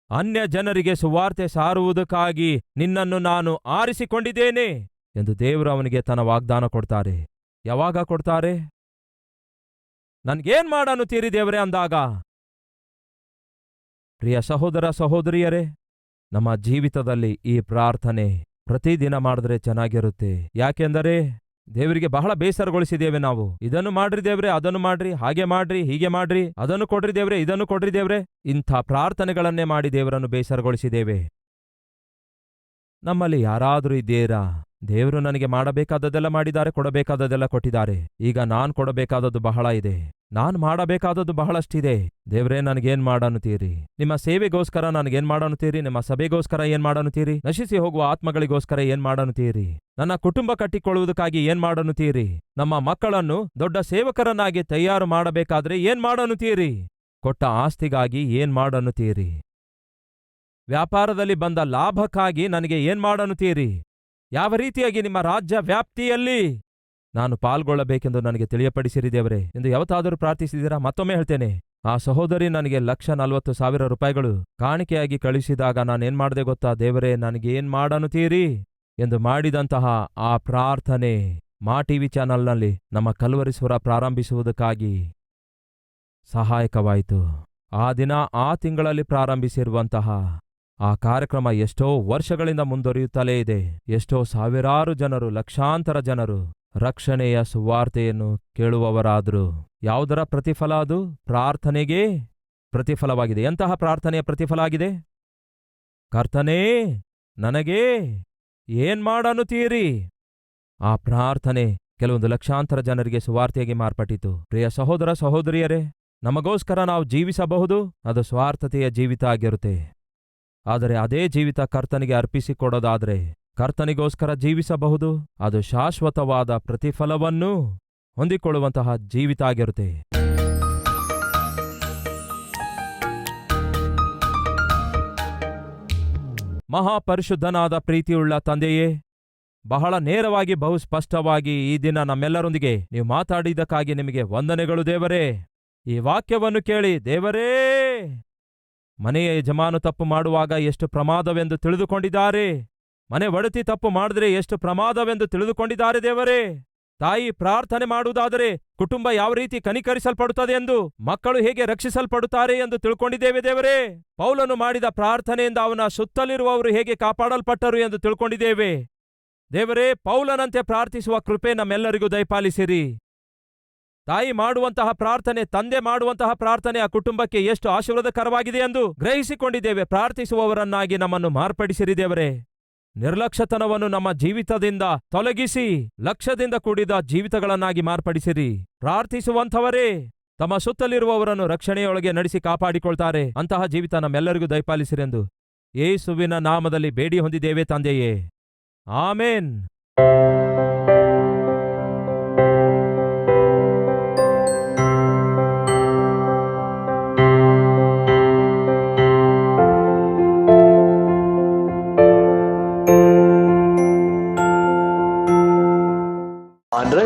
ಅನ್ಯ ಜನರಿಗೆ ಸುವಾರ್ತೆ ಸಾರುವುದಕ್ಕಾಗಿ ನಿನ್ನನ್ನು ನಾನು ಆರಿಸಿಕೊಂಡಿದ್ದೇನೆ ಎಂದು ದೇವರು ಅವನಿಗೆ ತನ್ನ ವಾಗ್ದಾನ ಕೊಡ್ತಾರೆ. ಯಾವಾಗ ಕೊಡ್ತಾರೆ? ನನ್ಗೇನ್ ತೀರಿ ದೇವರೇ ಅಂದಾಗ. ಪ್ರಿಯ ಸಹೋದರ ಸಹೋದರಿಯರೇ, ನಮ್ಮ ಜೀವಿತದಲ್ಲಿ ಈ ಪ್ರಾರ್ಥನೆ ಪ್ರತಿದಿನ ಮಾಡಿದ್ರೆ ಚೆನ್ನಾಗಿರುತ್ತೆ. ಯಾಕೆಂದರೆ ದೇವರಿಗೆ ಬಹಳ ಬೇಸರಗೊಳಿಸಿದ್ದೇವೆ ನಾವು. ಇದನ್ನು ಮಾಡ್ರಿ ದೇವ್ರೆ, ಅದನ್ನು ಮಾಡ್ರಿ, ಹಾಗೆ ಮಾಡ್ರಿ, ಹೀಗೆ ಮಾಡ್ರಿ, ಅದನ್ನು ಕೊಡ್ರಿ ದೇವ್ರೆ, ಇದನ್ನು ಕೊಡ್ರಿ ದೇವ್ರೆ, ಇಂಥ ಪ್ರಾರ್ಥನೆಗಳನ್ನೇ ಮಾಡಿ ದೇವರನ್ನು ಬೇಸರಗೊಳಿಸಿದ್ದೇವೆ. ನಮ್ಮಲ್ಲಿ ಯಾರಾದರೂ ಇದ್ದೀರಾ? ದೇವರು ನನಗೆ ಮಾಡಬೇಕಾದದ್ದೆಲ್ಲ ಮಾಡಿದ್ದಾರೆ, ಕೊಡಬೇಕಾದದ್ದೆಲ್ಲ ಕೊಟ್ಟಿದ್ದಾರೆ. ಈಗ ನಾನ್ ಕೊಡಬೇಕಾದದ್ದು ಬಹಳ ಇದೆ. ನಾನ್ ಮಾಡಬೇಕಾದದ್ದು ಬಹಳಷ್ಟಿದೆ. ದೇವ್ರೇ, ನನಗೇನ್ ಮಾಡನ್ನುತ್ತೀರಿ? ನಿಮ್ಮ ಸೇವೆಗೋಸ್ಕರ ನನಗೇನ್ ಮಾಡನ್ನುತ್ತೀರಿ? ನಿಮ್ಮ ಸಭೆಗೋಸ್ಕರ ಏನ್ ಮಾಡನ್ನುತ್ತೀರಿ? ನಶಿಸಿ ಹೋಗುವ ಆತ್ಮಗಳಿಗೋಸ್ಕರ ಏನ್ ಮಾಡನ್ನುತ್ತೀರಿ? ನನ್ನ ಕುಟುಂಬ ಕಟ್ಟಿಕೊಳ್ಳುವುದಕ್ಕಾಗಿ ಏನ್ ಮಾಡನ್ನುತ್ತೀರಿ? ನಮ್ಮ ಮಕ್ಕಳನ್ನು ದೊಡ್ಡ ಸೇವಕರನ್ನಾಗಿ ತಯಾರು ಮಾಡಬೇಕಾದ್ರೆ ಏನ್ ಮಾಡನ್ನುತ್ತೀರಿ? ಕೊಟ್ಟ ಆಸ್ತಿಗಾಗಿ ಏನ್ ಮಾಡನ್ನುತ್ತೀರಿ? ವ್ಯಾಪಾರದಲ್ಲಿ ಬಂದ ಲಾಭಕ್ಕಾಗಿ ನನಗೆ ಏನ್ ಮಾಡನ್ನುತ್ತೀರಿ ಯಾವ ರೀತಿಯಾಗಿ ನಿಮ್ಮ ರಾಜ್ಯ ವ್ಯಾಪ್ತಿಯಲ್ಲಿ ನಾನು ಪಾಲ್ಗೊಳ್ಳಬೇಕೆಂದು ನನಗೆ ತಿಳಿಯಪಡಿಸಿರಿ ದೇವರೇ ಎಂದು ಯಾವತ್ತಾದರೂ ಪ್ರಾರ್ಥಿಸಿದ್ದೀರಾ ಮತ್ತೊಮ್ಮೆ ಹೇಳ್ತೇನೆ, ಆ ಸಹೋದರಿ ನನಗೆ ಲಕ್ಷ ನಲವತ್ತು ಸಾವಿರ ರೂಪಾಯಿಗಳು ಕಾಣಿಕೆಯಾಗಿ ಕಳಿಸಿದಾಗ ನಾನೇನ್ ಮಾಡದೆ ಗೊತ್ತಾ? ದೇವರೇ, ನನಗೆ ಏನ್ ಮಾಡನ್ನುತ್ತೀರಿ ಎಂದು ಮಾಡಿದಂತಹ ಆ ಪ್ರಾರ್ಥನೆ ಮಾ ಟಿವಿ ಚಾನಲ್ನಲ್ಲಿ ನಮ್ಮ ಕಲ್ವರಿಸುವರ ಪ್ರಾರಂಭಿಸುವುದಕ್ಕಾಗಿ ಸಹಾಯಕವಾಯಿತು. ಆ ದಿನ ಆ ತಿಂಗಳಲ್ಲಿ ಪ್ರಾರಂಭಿಸಿರುವಂತಹ ಆ ಕಾರ್ಯಕ್ರಮ ಎಷ್ಟೋ ವರ್ಷಗಳಿಂದ ಮುಂದುವರಿಯುತ್ತಲೇ ಇದೆ. ಎಷ್ಟೋ ಸಾವಿರಾರು ಜನರು, ಲಕ್ಷಾಂತರ ಜನರು ರಕ್ಷಣೆಯ ಸುವಾರ್ತೆಯನ್ನು ಕೇಳುವವರಾದರು. ಯಾವುದರ ಪ್ರತಿಫಲ ಅದು? ಪ್ರಾರ್ಥನೆಗೆ ಪ್ರತಿಫಲವಾಗಿದೆ. ಎಂತಹ ಪ್ರಾರ್ಥನೆಯ ಪ್ರತಿಫಲ ಆಗಿದೆ? ಕರ್ತನೇ, ನನಗೆ ಏನ್ ಮಾಡನ್ನುತ್ತೀರಿ ಆ ಪ್ರಾರ್ಥನೆ ಕೆಲವೊಂದು ಲಕ್ಷಾಂತರ ಜನರಿಗೆ ಸುವಾರ್ತೆಯಾಗಿ ಮಾರ್ಪಟ್ಟಿತು. ಪ್ರಿಯ ಸಹೋದರ ಸಹೋದರಿಯರೇ, ನಮಗೋಸ್ಕರ ನಾವು ಜೀವಿಸಬಹುದು. ಅದು ಸ್ವಾರ್ಥತೆಯ ಜೀವಿತ ಆಗಿರುತ್ತೆ. ಆದರೆ ಅದೇ ಜೀವಿತ ಕರ್ತನಿಗೆ ಅರ್ಪಿಸಿಕೊಡೋದಾದ್ರೆ ಕರ್ತನಿಗೋಸ್ಕರ ಜೀವಿಸಬಹುದು. ಅದು ಶಾಶ್ವತವಾದ ಪ್ರತಿಫಲವನ್ನೂ ಹೊಂದಿಕೊಳ್ಳುವಂತಹ ಜೀವಿತ ಆಗಿರುತ್ತೆ. ಮಹಾಪರಿಶುದ್ಧನಾದ ಪ್ರೀತಿಯುಳ್ಳ ತಂದೆಯೇ, ಬಹಳ ನೇರವಾಗಿ ಬಹು ಸ್ಪಷ್ಟವಾಗಿ ಈ ದಿನ ನಮ್ಮೆಲ್ಲರೊಂದಿಗೆ ನೀವು ಮಾತಾಡಿದ್ದಕ್ಕಾಗಿ ನಿಮಗೆ ವಂದನೆಗಳು ದೇವರೇ. ಈ ವಾಕ್ಯವನ್ನು ಕೇಳಿ ದೇವರೇ ಮನೆಯ ಯಜಮಾನು ತಪ್ಪು ಮಾಡುವಾಗ ಎಷ್ಟು ಪ್ರಮಾದವೆಂದು ತಿಳಿದುಕೊಂಡಿದ್ದಾರೆ? ಮನೆ ಒಡತಿ ತಪ್ಪು ಮಾಡಿದ್ರೆ ಎಷ್ಟು ಪ್ರಮಾದವೆಂದು ತಿಳಿದುಕೊಂಡಿದ್ದಾರೆ ದೇವರೇ? ತಾಯಿ ಪ್ರಾರ್ಥನೆ ಮಾಡುವುದಾದರೆ ಕುಟುಂಬ ಯಾವ ರೀತಿ ಕನಿಕರಿಸಲ್ಪಡುತ್ತದೆ ಎಂದು, ಮಕ್ಕಳು ಹೇಗೆ ರಕ್ಷಿಸಲ್ಪಡುತ್ತಾರೆ ಎಂದು ತಿಳ್ಕೊಂಡಿದ್ದೇವೆ ದೇವರೇ. ಪೌಲನು ಮಾಡಿದ ಪ್ರಾರ್ಥನೆಯಿಂದ ಅವನ ಸುತ್ತಲಿರುವವರು ಹೇಗೆ ಕಾಪಾಡಲ್ಪಟ್ಟರು ಎಂದು ತಿಳ್ಕೊಂಡಿದ್ದೇವೆ. ದೇವರೇ, ಪೌಲನಂತೆ ಪ್ರಾರ್ಥಿಸುವ ಕೃಪೆ ನಮ್ಮೆಲ್ಲರಿಗೂ ದಯಪಾಲಿಸಿರಿ. ತಾಯಿ ಮಾಡುವಂತಹ ಪ್ರಾರ್ಥನೆ, ತಂದೆ ಮಾಡುವಂತಹ ಪ್ರಾರ್ಥನೆ ಆ ಕುಟುಂಬಕ್ಕೆ ಎಷ್ಟು ಆಶೀರ್ವಾದಕರವಾಗಿದೆ ಎಂದು ಗ್ರಹಿಸಿಕೊಂಡಿದ್ದೇವೆ. ಪ್ರಾರ್ಥಿಸುವವರನ್ನಾಗಿ ನಮ್ಮನ್ನು ಮಾರ್ಪಡಿಸಿರಿ ದೇವರೇ. ನಿರ್ಲಕ್ಷ್ಯತನವನ್ನು ನಮ್ಮ ಜೀವಿತದಿಂದ ತೊಲಗಿಸಿ, ಲಕ್ಷ್ಯದಿಂದ ಕೂಡಿದ ಜೀವಿತಗಳನ್ನಾಗಿ ಮಾರ್ಪಡಿಸಿರಿ. ಪ್ರಾರ್ಥಿಸುವಂಥವರೇ, ತಮ್ಮ ಸುತ್ತಲಿರುವವರನ್ನು ರಕ್ಷಣೆಯೊಳಗೆ ನಡೆಸಿ ಕಾಪಾಡಿಕೊಳ್ತಾರೆ. ಅಂತಹ ಜೀವಿತ ನಮ್ಮೆಲ್ಲರಿಗೂ ದಯಪಾಲಿಸಿರೆಂದು ಯೇಸುವಿನ ನಾಮದಲ್ಲಿ ಬೇಡಿ ಹೊಂದಿದ್ದೇವೆ ತಂದೆಯೇ. Amen.